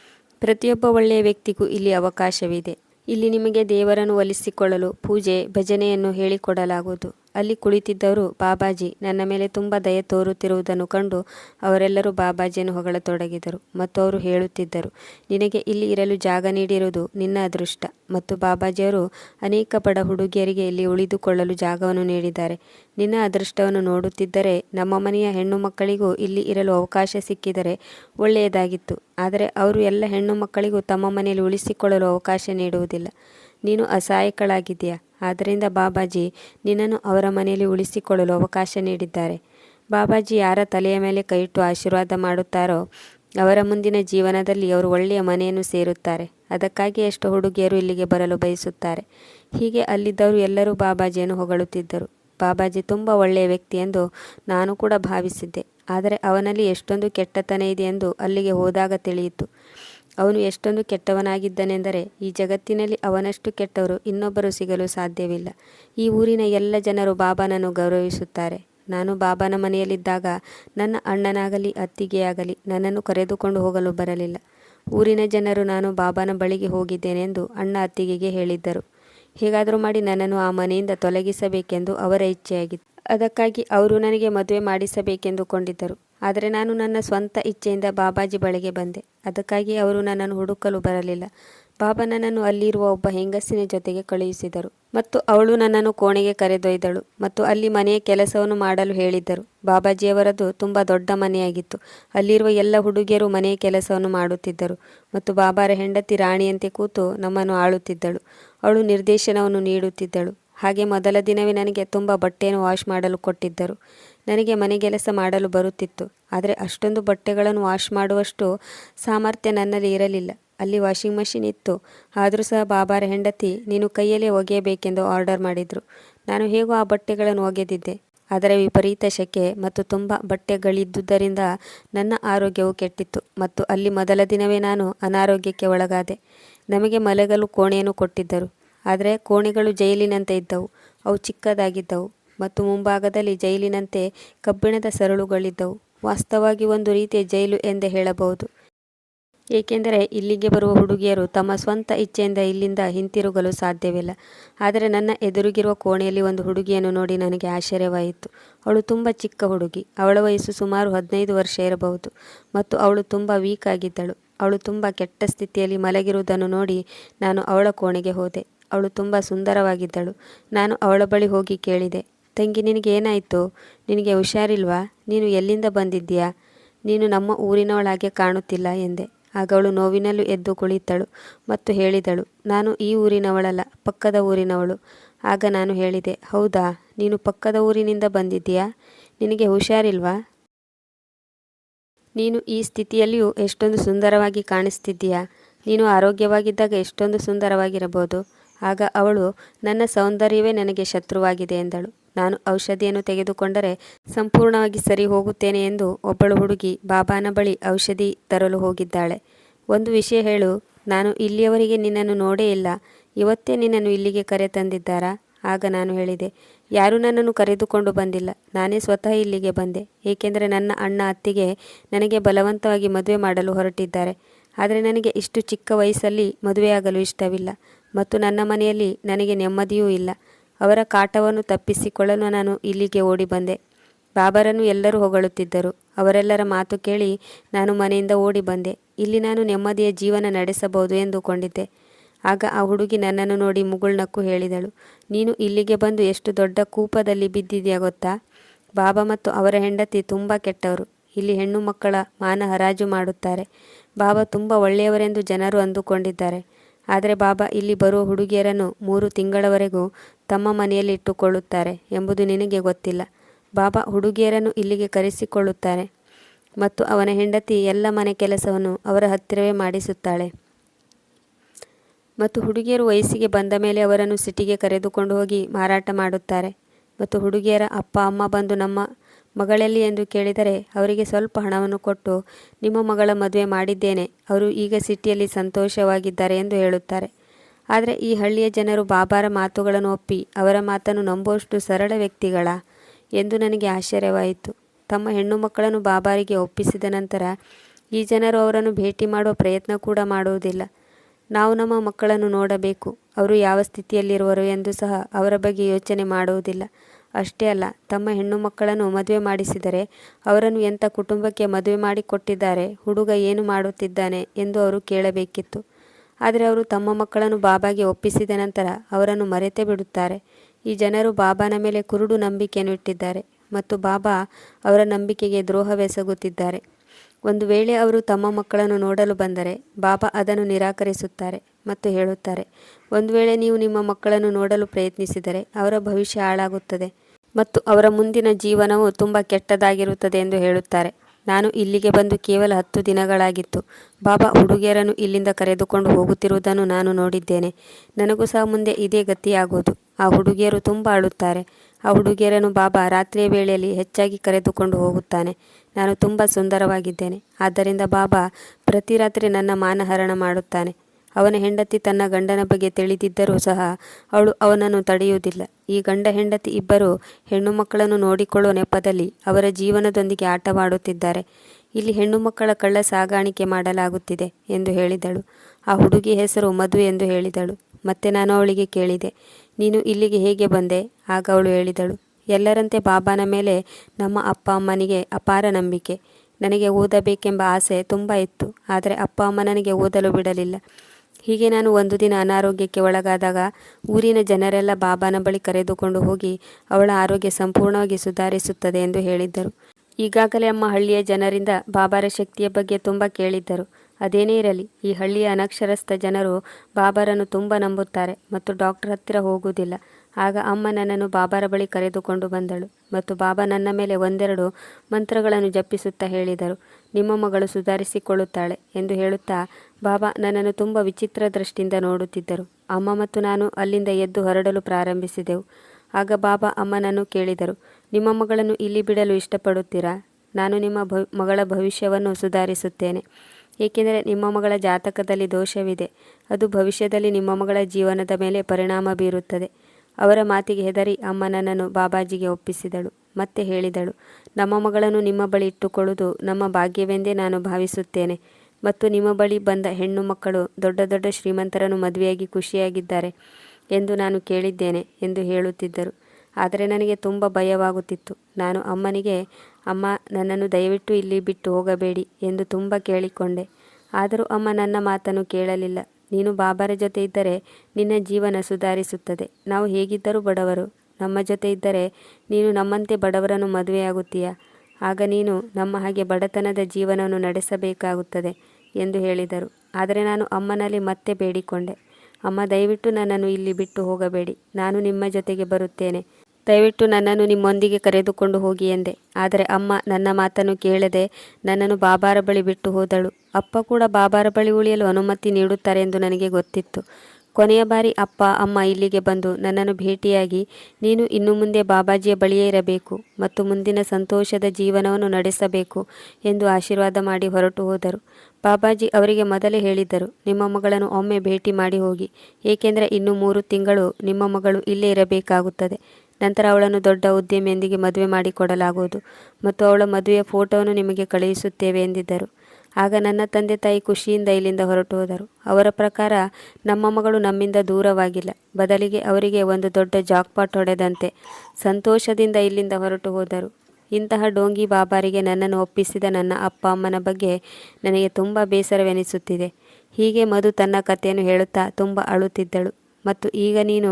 ಪ್ರತಿಯೊಬ್ಬ ಒಳ್ಳೆಯ ವ್ಯಕ್ತಿಗೂ ಇಲ್ಲಿ ಅವಕಾಶವಿದೆ. ಇಲ್ಲಿ ನಿಮಗೆ ದೇವರನ್ನು ಒಲಿಸಿಕೊಳ್ಳಲು ಪೂಜೆ ಭಜನೆಯನ್ನು ಹೇಳಿಕೊಡಲಾಗುವುದು. ಅಲ್ಲಿ ಕುಳಿತಿದ್ದವರು, ಬಾಬಾಜಿ, ನನ್ನ ಮೇಲೆ ತುಂಬ ದಯೆ ತೋರುತ್ತಿರುವುದನ್ನು ಕಂಡು ಅವರೆಲ್ಲರೂ ಬಾಬಾಜಿಯನ್ನು ಹೊಗಳತೊಡಗಿದರು. ಮತ್ತು ಅವರು ಹೇಳುತ್ತಿದ್ದರು, ನಿನಗೆ ಇಲ್ಲಿ ಇರಲು ಜಾಗ ನೀಡಿರುವುದು ನಿನ್ನ ಅದೃಷ್ಟ. ಮತ್ತು ಬಾಬಾಜಿಯವರು ಅನೇಕ ಬಡ ಹುಡುಗಿಯರಿಗೆ ಇಲ್ಲಿ ಉಳಿದುಕೊಳ್ಳಲು ಜಾಗವನ್ನು ನೀಡಿದ್ದಾರೆ. ನಿನ್ನ ಅದೃಷ್ಟವನ್ನು ನೋಡುತ್ತಿದ್ದರೆ ನಮ್ಮ ಮನೆಯ ಹೆಣ್ಣು ಮಕ್ಕಳಿಗೂ ಇಲ್ಲಿ ಇರಲು ಅವಕಾಶ ಸಿಕ್ಕಿದರೆ ಒಳ್ಳೆಯದಾಗಿತ್ತು. ಆದರೆ ಅವರು ಎಲ್ಲ ಹೆಣ್ಣು ಮಕ್ಕಳಿಗೂ ತಮ್ಮ ಮನೆಯಲ್ಲಿ ಉಳಿಸಿಕೊಳ್ಳಲು ಅವಕಾಶ ನೀಡುವುದಿಲ್ಲ. ನೀನು ಅಸಹಾಯಕಳಾಗಿದೆಯಾ ಆದ್ದರಿಂದ ಬಾಬಾಜಿ, ನಿನ್ನನ್ನು ಅವರ ಮನೆಯಲ್ಲಿ ಉಳಿಸಿಕೊಳ್ಳಲು ಅವಕಾಶ ನೀಡಿದ್ದಾರೆ. ಬಾಬಾಜಿ ಯಾರ ತಲೆಯ ಮೇಲೆ ಕೈಯಿಟ್ಟು ಆಶೀರ್ವಾದ ಮಾಡುತ್ತಾರೋ, ಅವರ ಮುಂದಿನ ಜೀವನದಲ್ಲಿ ಅವರು ಒಳ್ಳೆಯ ಮನೆಯನ್ನು ಸೇರುತ್ತಾರೆ. ಅದಕ್ಕಾಗಿ ಎಷ್ಟು ಹುಡುಗಿಯರು ಇಲ್ಲಿಗೆ ಬರಲು ಬಯಸುತ್ತಾರೆ. ಹೀಗೆ ಅಲ್ಲಿದ್ದವರು ಎಲ್ಲರೂ ಬಾಬಾಜಿಯನ್ನು ಹೊಗಳುತ್ತಿದ್ದರು. ಬಾಬಾಜಿ ತುಂಬ ಒಳ್ಳೆಯ ವ್ಯಕ್ತಿ ಎಂದು ನಾನು ಕೂಡ ಭಾವಿಸಿದ್ದೆ. ಆದರೆ ಅವನಲ್ಲಿ ಎಷ್ಟೊಂದು ಕೆಟ್ಟತನ ಇದೆ ಎಂದು ಅಲ್ಲಿಗೆ ಹೋದಾಗ ತಿಳಿಯಿತು. ಅವನು ಎಷ್ಟೊಂದು ಕೆಟ್ಟವನಾಗಿದ್ದನೆಂದರೆ ಈ ಜಗತ್ತಿನಲ್ಲಿ ಅವನಷ್ಟು ಕೆಟ್ಟವರು ಇನ್ನೊಬ್ಬರು ಸಿಗಲು ಸಾಧ್ಯವಿಲ್ಲ. ಈ ಊರಿನ ಎಲ್ಲ ಜನರು ಬಾಬಾನನ್ನು ಗೌರವಿಸುತ್ತಾರೆ. ನಾನು ಬಾಬಾನ ಮನೆಯಲ್ಲಿದ್ದಾಗ ನನ್ನ ಅಣ್ಣನಾಗಲಿ, ಅತ್ತಿಗೆಯಾಗಲಿ ನನ್ನನ್ನು ಕರೆದುಕೊಂಡು ಹೋಗಲು ಬರಲಿಲ್ಲ. ಊರಿನ ಜನರು ನಾನು ಬಾಬಾನ ಬಳಿಗೆ ಹೋಗಿದ್ದೇನೆಂದು ಅಣ್ಣ ಅತ್ತಿಗೆಗೆ ಹೇಳಿದ್ದರು. ಹೇಗಾದರೂ ಮಾಡಿ ನನ್ನನ್ನು ಆ ಮನೆಯಿಂದ ತೊಲಗಿಸಬೇಕೆಂದು ಅವರ ಇಚ್ಛೆಯಾಗಿತ್ತು. ಅದಕ್ಕಾಗಿ ಅವರು ನನಗೆ ಮದುವೆ ಮಾಡಿಸಬೇಕೆಂದುಕೊಂಡಿದ್ದರು. ಆದರೆ ನಾನು ನನ್ನ ಸ್ವಂತ ಇಚ್ಛೆಯಿಂದ ಬಾಬಾಜಿ ಬಳಿಗೆ ಬಂದೆ. ಅದಕ್ಕಾಗಿ ಅವರು ನನ್ನನ್ನು ಹುಡುಕಲು ಬರಲಿಲ್ಲ. ಬಾಬಾ ನನ್ನನ್ನು ಅಲ್ಲಿರುವ ಒಬ್ಬ ಹೆಂಗಸಿನ ಜೊತೆಗೆ ಕಳುಹಿಸಿದರು. ಮತ್ತು ಅವಳು ನನ್ನನ್ನು ಕೋಣೆಗೆ ಕರೆದೊಯ್ದಳು ಮತ್ತು ಅಲ್ಲಿ ಮನೆಯ ಕೆಲಸವನ್ನು ಮಾಡಲು ಹೇಳಿದ್ದರು. ಬಾಬಾಜಿಯವರದು ತುಂಬ ದೊಡ್ಡ ಮನೆಯಾಗಿತ್ತು. ಅಲ್ಲಿರುವ ಎಲ್ಲ ಹುಡುಗಿಯರು ಮನೆಯ ಕೆಲಸವನ್ನು ಮಾಡುತ್ತಿದ್ದರು ಮತ್ತು ಬಾಬಾರ ಹೆಂಡತಿ ರಾಣಿಯಂತೆ ಕೂತು ನಮ್ಮನ್ನು ಆಳುತ್ತಿದ್ದಳು. ಅವಳು ನಿರ್ದೇಶನವನ್ನು ನೀಡುತ್ತಿದ್ದಳು. ಹಾಗೆ ಮೊದಲ ದಿನವೇ ನನಗೆ ತುಂಬ ಬಟ್ಟೆಯನ್ನು ವಾಶ್ ಮಾಡಲು ಕೊಟ್ಟಿದ್ದರು. ನನಗೆ ಮನೆಗೆಲಸ ಮಾಡಲು ಬರುತ್ತಿತ್ತು. ಆದರೆ ಅಷ್ಟೊಂದು ಬಟ್ಟೆಗಳನ್ನು ವಾಶ್ ಮಾಡುವಷ್ಟು ಸಾಮರ್ಥ್ಯ ನನ್ನಲ್ಲಿ ಇರಲಿಲ್ಲ. ಅಲ್ಲಿ ವಾಷಿಂಗ್ ಮಷಿನ್ ಇತ್ತು. ಆದರೂ ಸಹ ಬಾಬಾರ ಹೆಂಡತಿ, ನೀನು ಕೈಯಲ್ಲೇ ಒಗೆಯಬೇಕೆಂದು ಆರ್ಡರ್ ಮಾಡಿದರು. ನಾನು ಹೇಗೂ ಆ ಬಟ್ಟೆಗಳನ್ನು ಒಗೆದಿದ್ದೆ. ಅದರ ವಿಪರೀತ ಶೆಕೆ ಮತ್ತು ತುಂಬ ಬಟ್ಟೆಗಳಿದ್ದುದರಿಂದ ನನ್ನ ಆರೋಗ್ಯವು ಕೆಟ್ಟಿತ್ತು ಮತ್ತು ಅಲ್ಲಿ ಮೊದಲ ದಿನವೇ ನಾನು ಅನಾರೋಗ್ಯಕ್ಕೆ ಒಳಗಾದೆ. ನಮಗೆ ಮಲಗಲು ಕೋಣೆಯನ್ನು ಕೊಟ್ಟಿದ್ದರು. ಆದರೆ ಕೋಣೆಗಳು ಜೈಲಿನಂತೆ ಇದ್ದವು. ಅವು ಚಿಕ್ಕದಾಗಿದ್ದವು. ಮತ್ತು ಮುಂಭಾಗದಲ್ಲಿ ಜೈಲಿನಂತೆ ಕಬ್ಬಿಣದ ಸರಳುಗಳಿದ್ದವು. ವಾಸ್ತವವಾಗಿ ಒಂದು ರೀತಿಯ ಜೈಲು ಎಂದೇ ಹೇಳಬಹುದು. ಏಕೆಂದರೆ ಇಲ್ಲಿಗೆ ಬರುವ ಹುಡುಗಿಯರು ತಮ್ಮ ಸ್ವಂತ ಇಚ್ಛೆಯಿಂದ ಇಲ್ಲಿಂದ ಹಿಂತಿರುಗಲು ಸಾಧ್ಯವಿಲ್ಲ. ಆದರೆ ನನ್ನ ಎದುರಿಗಿರುವ ಕೋಣೆಯಲ್ಲಿ ಒಂದು ಹುಡುಗಿಯನ್ನು ನೋಡಿ ನನಗೆ ಆಶ್ಚರ್ಯವಾಯಿತು. ಅವಳು ತುಂಬ ಚಿಕ್ಕ ಹುಡುಗಿ. ಅವಳ ವಯಸ್ಸು ಸುಮಾರು ಹದಿನೈದು ವರ್ಷ ಇರಬಹುದು ಮತ್ತು ಅವಳು ತುಂಬ ವೀಕ್ ಆಗಿದ್ದಳು. ಅವಳು ತುಂಬ ಕೆಟ್ಟ ಸ್ಥಿತಿಯಲ್ಲಿ ಮಲಗಿರುವುದನ್ನು ನೋಡಿ ನಾನು ಅವಳ ಕೋಣೆಗೆ ಹೋದೆ. ಅವಳು ತುಂಬ ಸುಂದರವಾಗಿದ್ದಳು. ನಾನು ಅವಳ ಬಳಿ ಹೋಗಿ ಕೇಳಿದೆ. ತಂಗಿ, ನಿನಗೆ ಏನಾಯಿತು? ನಿನಗೆ ಹುಷಾರಿಲ್ವಾ? ನೀನು ಎಲ್ಲಿಂದ ಬಂದಿದ್ದೀಯಾ? ನೀನು ನಮ್ಮ ಊರಿನವಳಾಗೆ ಕಾಣುತ್ತಿಲ್ಲ ಎಂದೆ. ಆಗವಳು ನೋವಿನಲ್ಲೂ ಎದ್ದು ಕುಳಿತಳು ಮತ್ತು ಹೇಳಿದಳು, ನಾನು ಈ ಊರಿನವಳಲ್ಲ, ಪಕ್ಕದ ಊರಿನವಳು. ಆಗ ನಾನು ಹೇಳಿದೆ, ಹೌದಾ? ನೀನು ಪಕ್ಕದ ಊರಿನಿಂದ ಬಂದಿದ್ದೀಯಾ? ನಿನಗೆ ಹುಷಾರಿಲ್ವಾ? ನೀನು ಈ ಸ್ಥಿತಿಯಲ್ಲಿಯೂ ಎಷ್ಟೊಂದು ಸುಂದರವಾಗಿ ಕಾಣಿಸ್ತಿದ್ದೀಯಾ? ನೀನು ಆರೋಗ್ಯವಾಗಿದ್ದಾಗ ಎಷ್ಟೊಂದು ಸುಂದರವಾಗಿರಬಹುದು. ಆಗ ಅವಳು, ನನ್ನ ಸೌಂದರ್ಯವೇ ನನಗೆ ಶತ್ರುವಾಗಿದೆ ಎಂದಳು. ನಾನು ಔಷಧಿಯನ್ನು ತೆಗೆದುಕೊಂಡರೆ ಸಂಪೂರ್ಣವಾಗಿ ಸರಿ ಹೋಗುತ್ತೇನೆ ಎಂದು ಒಬ್ಬಳು ಹುಡುಗಿ ಬಾಬಾನ ಬಳಿ ಔಷಧಿ ತರಲು ಹೋಗಿದ್ದಾಳೆ. ಒಂದು ವಿಷಯ ಹೇಳು, ನಾನು ಇಲ್ಲಿಯವರೆಗೆ ನಿನ್ನನ್ನು ನೋಡೇ ಇಲ್ಲ, ಇವತ್ತೇ ನಿನ್ನನ್ನು ಇಲ್ಲಿಗೆ ಕರೆ ತಂದಿದ್ದಾರಾ? ಆಗ ನಾನು ಹೇಳಿದೆ, ಯಾರೂ ನನ್ನನ್ನು ಕರೆದುಕೊಂಡು ಬಂದಿಲ್ಲ, ನಾನೇ ಸ್ವತಃ ಇಲ್ಲಿಗೆ ಬಂದೆ, ಏಕೆಂದರೆ ನನ್ನ ಅಣ್ಣ ಅತ್ತಿಗೆ ನನಗೆ ಬಲವಂತವಾಗಿ ಮದುವೆ ಮಾಡಲು ಹೊರಟಿದ್ದಾರೆ, ಆದರೆ ನನಗೆ ಇಷ್ಟು ಚಿಕ್ಕ ವಯಸ್ಸಲ್ಲಿ ಮದುವೆಯಾಗಲು ಇಷ್ಟವಿಲ್ಲ, ಮತ್ತು ನನ್ನ ಮನೆಯಲ್ಲಿ ನನಗೆ ನೆಮ್ಮದಿಯೂ ಇಲ್ಲ ಅವರ ಕಾಟವನ್ನು ತಪ್ಪಿಸಿಕೊಳ್ಳಲು ನಾನು ಇಲ್ಲಿಗೆ ಓಡಿ ಬಂದೆ. ಬಾಬರನ್ನು ಎಲ್ಲರೂ ಹೊಗಳುತ್ತಿದ್ದರು. ಅವರೆಲ್ಲರ ಮಾತು ಕೇಳಿ ನಾನು ಮನೆಯಿಂದ ಓಡಿ ಬಂದೆ. ಇಲ್ಲಿ ನಾನು ನೆಮ್ಮದಿಯ ಜೀವನ ನಡೆಸಬಹುದು ಎಂದುಕೊಂಡಿದ್ದೆ. ಆಗ ಆ ಹುಡುಗಿ ನನ್ನನ್ನು ನೋಡಿ ಮುಗುಳ್ನಕ್ಕು ಹೇಳಿದಳು. ನೀನು ಇಲ್ಲಿಗೆ ಬಂದು ಎಷ್ಟು ದೊಡ್ಡ ಕೂಪದಲ್ಲಿ ಬಿದ್ದಿದೆಯಾ ಗೊತ್ತಾ? ಬಾಬಾ ಮತ್ತು ಅವರ ಹೆಂಡತಿ ತುಂಬ ಕೆಟ್ಟವರು. ಇಲ್ಲಿ ಹೆಣ್ಣು ಮಕ್ಕಳ ಮಾನ ಹರಾಜು ಮಾಡುತ್ತಾರೆ. ಬಾಬಾ ತುಂಬ ಒಳ್ಳೆಯವರೆಂದು ಜನರು ಅಂದುಕೊಂಡಿದ್ದಾರೆ. ಆದರೆ ಬಾಬಾ ಇಲ್ಲಿ ಬರುವ ಹುಡುಗಿಯರನ್ನು ಮೂರು ತಿಂಗಳವರೆಗೂ ತಮ್ಮ ಮನೆಯಲ್ಲಿ ಇಟ್ಟುಕೊಳ್ಳುತ್ತಾರೆ ಎಂಬುದು ನಿನಗೆ ಗೊತ್ತಿಲ್ಲ. ಬಾಬಾ ಹುಡುಗಿಯರನ್ನು ಇಲ್ಲಿಗೆ ಕರೆಸಿಕೊಳ್ಳುತ್ತಾರೆ ಮತ್ತು ಅವನ ಹೆಂಡತಿ ಎಲ್ಲ ಮನೆ ಕೆಲಸವನ್ನು ಅವರ ಹತ್ತಿರವೇ ಮಾಡಿಸುತ್ತಾಳೆ. ಮತ್ತು ಹುಡುಗಿಯರು ವಯಸ್ಸಿಗೆ ಬಂದ ಮೇಲೆ ಅವರನ್ನು ಸಿಟಿಗೆ ಕರೆದುಕೊಂಡು ಹೋಗಿ ಮಾರಾಟ ಮಾಡುತ್ತಾರೆ. ಮತ್ತು ಹುಡುಗಿಯರ ಅಪ್ಪ, ಅಮ್ಮ ಬಂದು ನಮ್ಮ ಮಗಳಲ್ಲಿ ಎಂದು ಕೇಳಿದರೆ ಅವರಿಗೆ ಸ್ವಲ್ಪ ಹಣವನ್ನು ಕೊಟ್ಟು, ನಿಮ್ಮ ಮಗಳ ಮದುವೆ ಮಾಡಿದ್ದೇನೆ, ಅವರು ಈಗ ಸಿಟಿಯಲ್ಲಿ ಸಂತೋಷವಾಗಿದ್ದಾರೆ ಎಂದು ಹೇಳುತ್ತಾರೆ. ಆದರೆ ಈ ಹಳ್ಳಿಯ ಜನರು ಬಾಬಾರ ಮಾತುಗಳನ್ನು ಒಪ್ಪಿ, ಅವರ ಮಾತನ್ನು ನಂಬುವಷ್ಟು ಸರಳ ವ್ಯಕ್ತಿಗಳ ಎಂದು ನನಗೆ ಆಶ್ಚರ್ಯವಾಯಿತು. ತಮ್ಮ ಹೆಣ್ಣು ಮಕ್ಕಳನ್ನು ಬಾಬಾರಿಗೆ ಒಪ್ಪಿಸಿದ ನಂತರ ಈ ಜನರು ಅವರನ್ನು ಭೇಟಿ ಮಾಡುವ ಪ್ರಯತ್ನ ಕೂಡ ಮಾಡುವುದಿಲ್ಲ. ನಾವು ನಮ್ಮ ಮಕ್ಕಳನ್ನು ನೋಡಬೇಕು, ಅವರು ಯಾವ ಸ್ಥಿತಿಯಲ್ಲಿರುವರು ಎಂದು ಸಹ ಅವರ ಬಗ್ಗೆ ಯೋಚನೆ ಮಾಡುವುದಿಲ್ಲ. ಅಷ್ಟೇ ಅಲ್ಲ, ತಮ್ಮ ಹೆಣ್ಣು ಮಕ್ಕಳನ್ನು ಮದುವೆ ಮಾಡಿಸಿದರೆ ಅವರನ್ನು ಎಂಥ ಕುಟುಂಬಕ್ಕೆ ಮದುವೆ ಮಾಡಿಕೊಟ್ಟಿದ್ದಾರೆ ಹುಡುಗ ಏನು ಮಾಡುತ್ತಿದ್ದಾನೆ ಎಂದು ಅವರು ಕೇಳಬೇಕಿತ್ತು. ಆದರೆ ಅವರು ತಮ್ಮ ಮಕ್ಕಳನ್ನು ಬಾಬಾಗೆ ಒಪ್ಪಿಸಿದ ನಂತರ ಅವರನ್ನು ಮರೆತೇ ಬಿಡುತ್ತಾರೆ. ಈ ಜನರು ಬಾಬಾನ ಮೇಲೆ ಕುರುಡು ನಂಬಿಕೆಯನ್ನು ಇಟ್ಟಿದ್ದಾರೆ ಮತ್ತು ಬಾಬಾ ಅವರ ನಂಬಿಕೆಗೆ ದ್ರೋಹವೆಸಗುತ್ತಿದ್ದಾರೆ ಒಂದು ವೇಳೆ ಅವರು ತಮ್ಮ ಮಕ್ಕಳನ್ನು ನೋಡಲು ಬಂದರೆ ಬಾಬಾ ಅದನ್ನು ನಿರಾಕರಿಸುತ್ತಾರೆ ಮತ್ತು ಹೇಳುತ್ತಾರೆ, ಒಂದು ವೇಳೆ ನೀವು ನಿಮ್ಮ ಮಕ್ಕಳನ್ನು ನೋಡಲು ಪ್ರಯತ್ನಿಸಿದರೆ ಅವರ ಭವಿಷ್ಯ ಹಾಳಾಗುತ್ತದೆ. ಮತ್ತು ಅವರ ಮುಂದಿನ ಜೀವನವು ತುಂಬ ಕೆಟ್ಟದಾಗಿರುತ್ತದೆ ಎಂದು ಹೇಳುತ್ತಾರೆ. ನಾನು ಇಲ್ಲಿಗೆ ಬಂದು ಕೇವಲ ಹತ್ತು ದಿನಗಳಾಗಿತ್ತು. ಬಾಬಾ ಹುಡುಗಿಯರನ್ನು ಇಲ್ಲಿಂದ ಕರೆದುಕೊಂಡು ಹೋಗುತ್ತಿರುವುದನ್ನು ನಾನು ನೋಡಿದ್ದೇನೆ. ನನಗೂ ಸಹ ಮುಂದೆ ಇದೇ ಗತಿಯಾಗುವುದು. ಆ ಹುಡುಗಿಯರು ತುಂಬ ಅಳುತ್ತಾರೆ. ಆ ಹುಡುಗಿಯರನ್ನು ಬಾಬಾ ರಾತ್ರಿಯ ವೇಳೆಯಲ್ಲಿ ಹೆಚ್ಚಾಗಿ ಕರೆದುಕೊಂಡು ಹೋಗುತ್ತಾನೆ. ನಾನು ತುಂಬ ಸುಂದರವಾಗಿದ್ದೇನೆ. ಆದ್ದರಿಂದ ಬಾಬಾ ಪ್ರತಿ ರಾತ್ರಿ ನನ್ನ ಮಾನಹರಣ ಮಾಡುತ್ತಾನೆ. ಅವನ ಹೆಂಡತಿ ತನ್ನ ಗಂಡನ ಬಗ್ಗೆ ತಿಳಿದಿದ್ದರೂ ಸಹ ಅವಳು ಅವನನ್ನು ತಡೆಯುವುದಿಲ್ಲ. ಈ ಗಂಡ ಹೆಂಡತಿ ಇಬ್ಬರು ಹೆಣ್ಣು ಮಕ್ಕಳನ್ನು ನೋಡಿಕೊಳ್ಳುವ ನೆಪದಲ್ಲಿ ಅವರ ಜೀವನದೊಂದಿಗೆ ಆಟವಾಡುತ್ತಿದ್ದಾರೆ. ಇಲ್ಲಿ ಹೆಣ್ಣು ಮಕ್ಕಳ ಕಳ್ಳ ಸಾಗಾಣಿಕೆ ಮಾಡಲಾಗುತ್ತಿದೆ ಎಂದು ಹೇಳಿದಳು. ಆ ಹುಡುಗಿ ಹೆಸರು ಮಧು ಎಂದು ಹೇಳಿದಳು. ಮತ್ತೆ ನಾನು ಅವಳಿಗೆ ಕೇಳಿದೆ, ನೀನು ಇಲ್ಲಿಗೆ ಹೇಗೆ ಬಂದೆ? ಆಗ ಅವಳು ಹೇಳಿದಳು, ಎಲ್ಲರಂತೆ ಬಾಬಾನ ಮೇಲೆ ನಮ್ಮ ಅಪ್ಪ ಅಮ್ಮನಿಗೆ ಅಪಾರ ನಂಬಿಕೆ. ನನಗೆ ಓದಬೇಕೆಂಬ ಆಸೆ ತುಂಬ ಇತ್ತು, ಆದರೆ ಅಪ್ಪ ಅಮ್ಮ ನನಗೆ ಓದಲು ಬಿಡಲಿಲ್ಲ. ಹೀಗೆ ನಾನು ಒಂದು ದಿನ ಅನಾರೋಗ್ಯಕ್ಕೆ ಒಳಗಾದಾಗ ಊರಿನ ಜನರೆಲ್ಲ ಬಾಬಾನ ಬಳಿ ಕರೆದುಕೊಂಡು ಹೋಗಿ ಅವಳ ಆರೋಗ್ಯ ಸಂಪೂರ್ಣವಾಗಿ ಸುಧಾರಿಸುತ್ತದೆ ಎಂದು ಹೇಳಿದ್ದರು. ಈಗಾಗಲೇ ಅಮ್ಮ ಹಳ್ಳಿಯ ಜನರಿಂದ ಬಾಬಾರ ಶಕ್ತಿಯ ಬಗ್ಗೆ ತುಂಬ ಕೇಳಿದ್ದರು. ಅದೇನೇ ಇರಲಿ, ಈ ಹಳ್ಳಿಯ ಅನಕ್ಷರಸ್ಥ ಜನರು ಬಾಬಾರನ್ನು ತುಂಬ ನಂಬುತ್ತಾರೆ ಮತ್ತು ಡಾಕ್ಟರ್ ಹತ್ತಿರ ಹೋಗುವುದಿಲ್ಲ. ಆಗ ಅಮ್ಮ ನನ್ನನ್ನು ಬಾಬಾರ ಬಳಿ ಕರೆದುಕೊಂಡು ಬಂದಳು ಮತ್ತು ಬಾಬಾ ನನ್ನ ಮೇಲೆ ಒಂದೆರಡು ಮಂತ್ರಗಳನ್ನು ಜಪಿಸುತ್ತಾ ಹೇಳಿದರು. ನಿಮ್ಮ ಮಗಳು ಸುಧಾರಿಸಿಕೊಳ್ಳುತ್ತಾಳೆ ಎಂದು ಹೇಳುತ್ತಾ ಬಾಬಾ ನನ್ನನ್ನು ತುಂಬ ವಿಚಿತ್ರ ದೃಷ್ಟಿಯಿಂದ ನೋಡುತ್ತಿದ್ದರು. ಅಮ್ಮ ಮತ್ತು ನಾನು ಅಲ್ಲಿಂದ ಎದ್ದು ಹೊರಡಲು ಪ್ರಾರಂಭಿಸಿದೆವು. ಆಗ ಬಾಬಾ ಅಮ್ಮನನ್ನು ಕೇಳಿದರು, ನಿಮ್ಮ ಮಗಳನ್ನು ಇಲ್ಲಿ ಬಿಡಲು ಇಷ್ಟಪಡುತ್ತೀರಾ? ನಾನು ನಿಮ್ಮ ಭ ಮಗಳ ಭವಿಷ್ಯವನ್ನು ಸುಧಾರಿಸುತ್ತೇನೆ. ಏಕೆಂದರೆ ನಿಮ್ಮ ಮಗಳ ಜಾತಕದಲ್ಲಿ ದೋಷವಿದೆ. ಅದು ಭವಿಷ್ಯದಲ್ಲಿ ನಿಮ್ಮ ಮಗಳ ಜೀವನದ ಮೇಲೆ ಪರಿಣಾಮ ಬೀರುತ್ತದೆ. ಅವರ ಮಾತಿಗೆ ಹೆದರಿ ಅಮ್ಮ ನನ್ನನ್ನು ಬಾಬಾಜಿಗೆ ಒಪ್ಪಿಸಿದಳು. ಮತ್ತೆ ಹೇಳಿದಳು, ನಮ್ಮ ಮಗಳನ್ನು ನಿಮ್ಮ ಬಳಿ ಇಟ್ಟುಕೊಳ್ಳುವುದು ನಮ್ಮ ಭಾಗ್ಯವೆಂದೇ ನಾನು ಭಾವಿಸುತ್ತೇನೆ. ಮತ್ತು ನಿಮ್ಮ ಬಳಿ ಬಂದ ಹೆಣ್ಣು ಮಕ್ಕಳು ದೊಡ್ಡ ದೊಡ್ಡ ಶ್ರೀಮಂತರನ್ನು ಮದುವೆಯಾಗಿ ಖುಷಿಯಾಗಿದ್ದಾರೆ ಎಂದು ನಾನು ಕೇಳಿದ್ದೇನೆ ಎಂದು ಹೇಳುತ್ತಿದ್ದರು. ಆದರೆ ನನಗೆ ತುಂಬ ಭಯವಾಗುತ್ತಿತ್ತು. ನಾನು ಅಮ್ಮನಿಗೆ, ಅಮ್ಮ, ನನ್ನನ್ನು ದಯವಿಟ್ಟು ಇಲ್ಲಿ ಬಿಟ್ಟು ಹೋಗಬೇಡಿ ಎಂದು ತುಂಬ ಕೇಳಿಕೊಂಡೆ. ಆದರೂ ಅಮ್ಮ ನನ್ನ ಮಾತನ್ನು ಕೇಳಲಿಲ್ಲ. ನೀನು ಬಾಬಾರ ಜೊತೆ ಇದ್ದರೆ ನಿನ್ನ ಜೀವನ ಸುಧಾರಿಸುತ್ತದೆ. ನಾವು ಹೇಗಿದ್ದರೂ ಬಡವರು. ನಮ್ಮ ಜೊತೆ ಇದ್ದರೆ ನೀನು ನಮ್ಮಂತೆ ಬಡವರನ್ನು ಮದುವೆಯಾಗುತ್ತೀಯ? ಆಗ ನೀನು ನಮ್ಮ ಹಾಗೆ ಬಡತನದ ಜೀವನವನ್ನು ನಡೆಸಬೇಕಾಗುತ್ತದೆ. ಎಂದು ಹೇಳಿದರು. ಆದರೆ ನಾನು ಅಮ್ಮನಲ್ಲಿ ಮತ್ತೆ ಬೇಡಿಕೊಂಡೆ. ಅಮ್ಮ, ದಯವಿಟ್ಟು ನನ್ನನ್ನು ಇಲ್ಲಿ ಬಿಟ್ಟು ಹೋಗಬೇಡಿ. ನಾನು ನಿಮ್ಮ ಜೊತೆಗೆ ಬರುತ್ತೇನೆ. ದಯವಿಟ್ಟು ನನ್ನನ್ನು ನಿಮ್ಮೊಂದಿಗೆ ಕರೆದುಕೊಂಡು ಹೋಗಿ ಎಂದೆ. ಆದರೆ ಅಮ್ಮ, ನನ್ನ ಮಾತನ್ನು ಕೇಳದೆ ನನ್ನನ್ನು ಬಾಬಾರ ಬಳಿ ಬಿಟ್ಟು ಹೋದಳು. ಅಪ್ಪ ಕೂಡ ಬಾಬಾರ ಬಳಿ ಉಳಿಯಲು ಅನುಮತಿ ನೀಡುತ್ತಾರೆ ಎಂದು ನನಗೆ ಗೊತ್ತಿತ್ತು. ಕೊನೆಯ ಬಾರಿ ಅಪ್ಪ, ಅಮ್ಮ ಇಲ್ಲಿಗೆ ಬಂದು ನನ್ನನ್ನು ಭೇಟಿಯಾಗಿ, ನೀನು ಇನ್ನು ಮುಂದೆ ಬಾಬಾಜಿಯ ಬಳಿಯೇ ಇರಬೇಕು ಮತ್ತು ಮುಂದಿನ ಸಂತೋಷದ ಜೀವನವನ್ನು ನಡೆಸಬೇಕು ಎಂದು ಆಶೀರ್ವಾದ ಮಾಡಿ ಹೊರಟು ಹೋದರು. ಬಾಬಾಜಿ ಅವರಿಗೆ ಮೊದಲೇ ಹೇಳಿದ್ದರು, ನಿಮ್ಮ ಮಗಳನ್ನು ಒಮ್ಮೆ ಭೇಟಿ ಮಾಡಿ ಹೋಗಿ, ಏಕೆಂದರೆ ಇನ್ನು ಮೂರು ತಿಂಗಳು ನಿಮ್ಮ ಮಗಳು ಇಲ್ಲೇ ಇರಬೇಕಾಗುತ್ತದೆ. ನಂತರ ಅವಳನ್ನು ದೊಡ್ಡ ಉದ್ಯಮಿಯೊಂದಿಗೆ ಮದುವೆ ಮಾಡಿಕೊಡಲಾಗುವುದು ಮತ್ತು ಅವಳ ಮದುವೆಯ ಫೋಟೋವನ್ನು ನಿಮಗೆ ಕಳುಹಿಸುತ್ತೇವೆ ಎಂದಿದ್ದರು. ಆಗ ನನ್ನ ತಂದೆ ತಾಯಿ ಖುಷಿಯಿಂದ ಇಲ್ಲಿಂದ ಹೊರಟು ಹೋದರು. ಅವರ ಪ್ರಕಾರ ನಮ್ಮ ಮಗಳು ನಮ್ಮಿಂದ ದೂರವಾಗಿಲ್ಲ. ಬದಲಿಗೆ ಅವರಿಗೆ ಒಂದು ದೊಡ್ಡ ಜಾಕ್ಪಾಟ್ ಹೊಡೆದಂತೆ ಸಂತೋಷದಿಂದ ಇಲ್ಲಿಂದ ಹೊರಟು ಹೋದರು. ಇಂತಹ ಡೋಂಗಿ ಬಾಬಾರಿಗೆ ನನ್ನನ್ನು ಒಪ್ಪಿಸಿದ ನನ್ನ ಅಪ್ಪ ಅಮ್ಮನ ಬಗ್ಗೆ ನನಗೆ ತುಂಬ ಬೇಸರವೆನಿಸುತ್ತಿದೆ. ಹೀಗೆ ಮಧು ತನ್ನ ಕಥೆಯನ್ನು ಹೇಳುತ್ತಾ ತುಂಬ ಅಳುತ್ತಿದ್ದಳು. ಮತ್ತು ಈಗ ನೀನು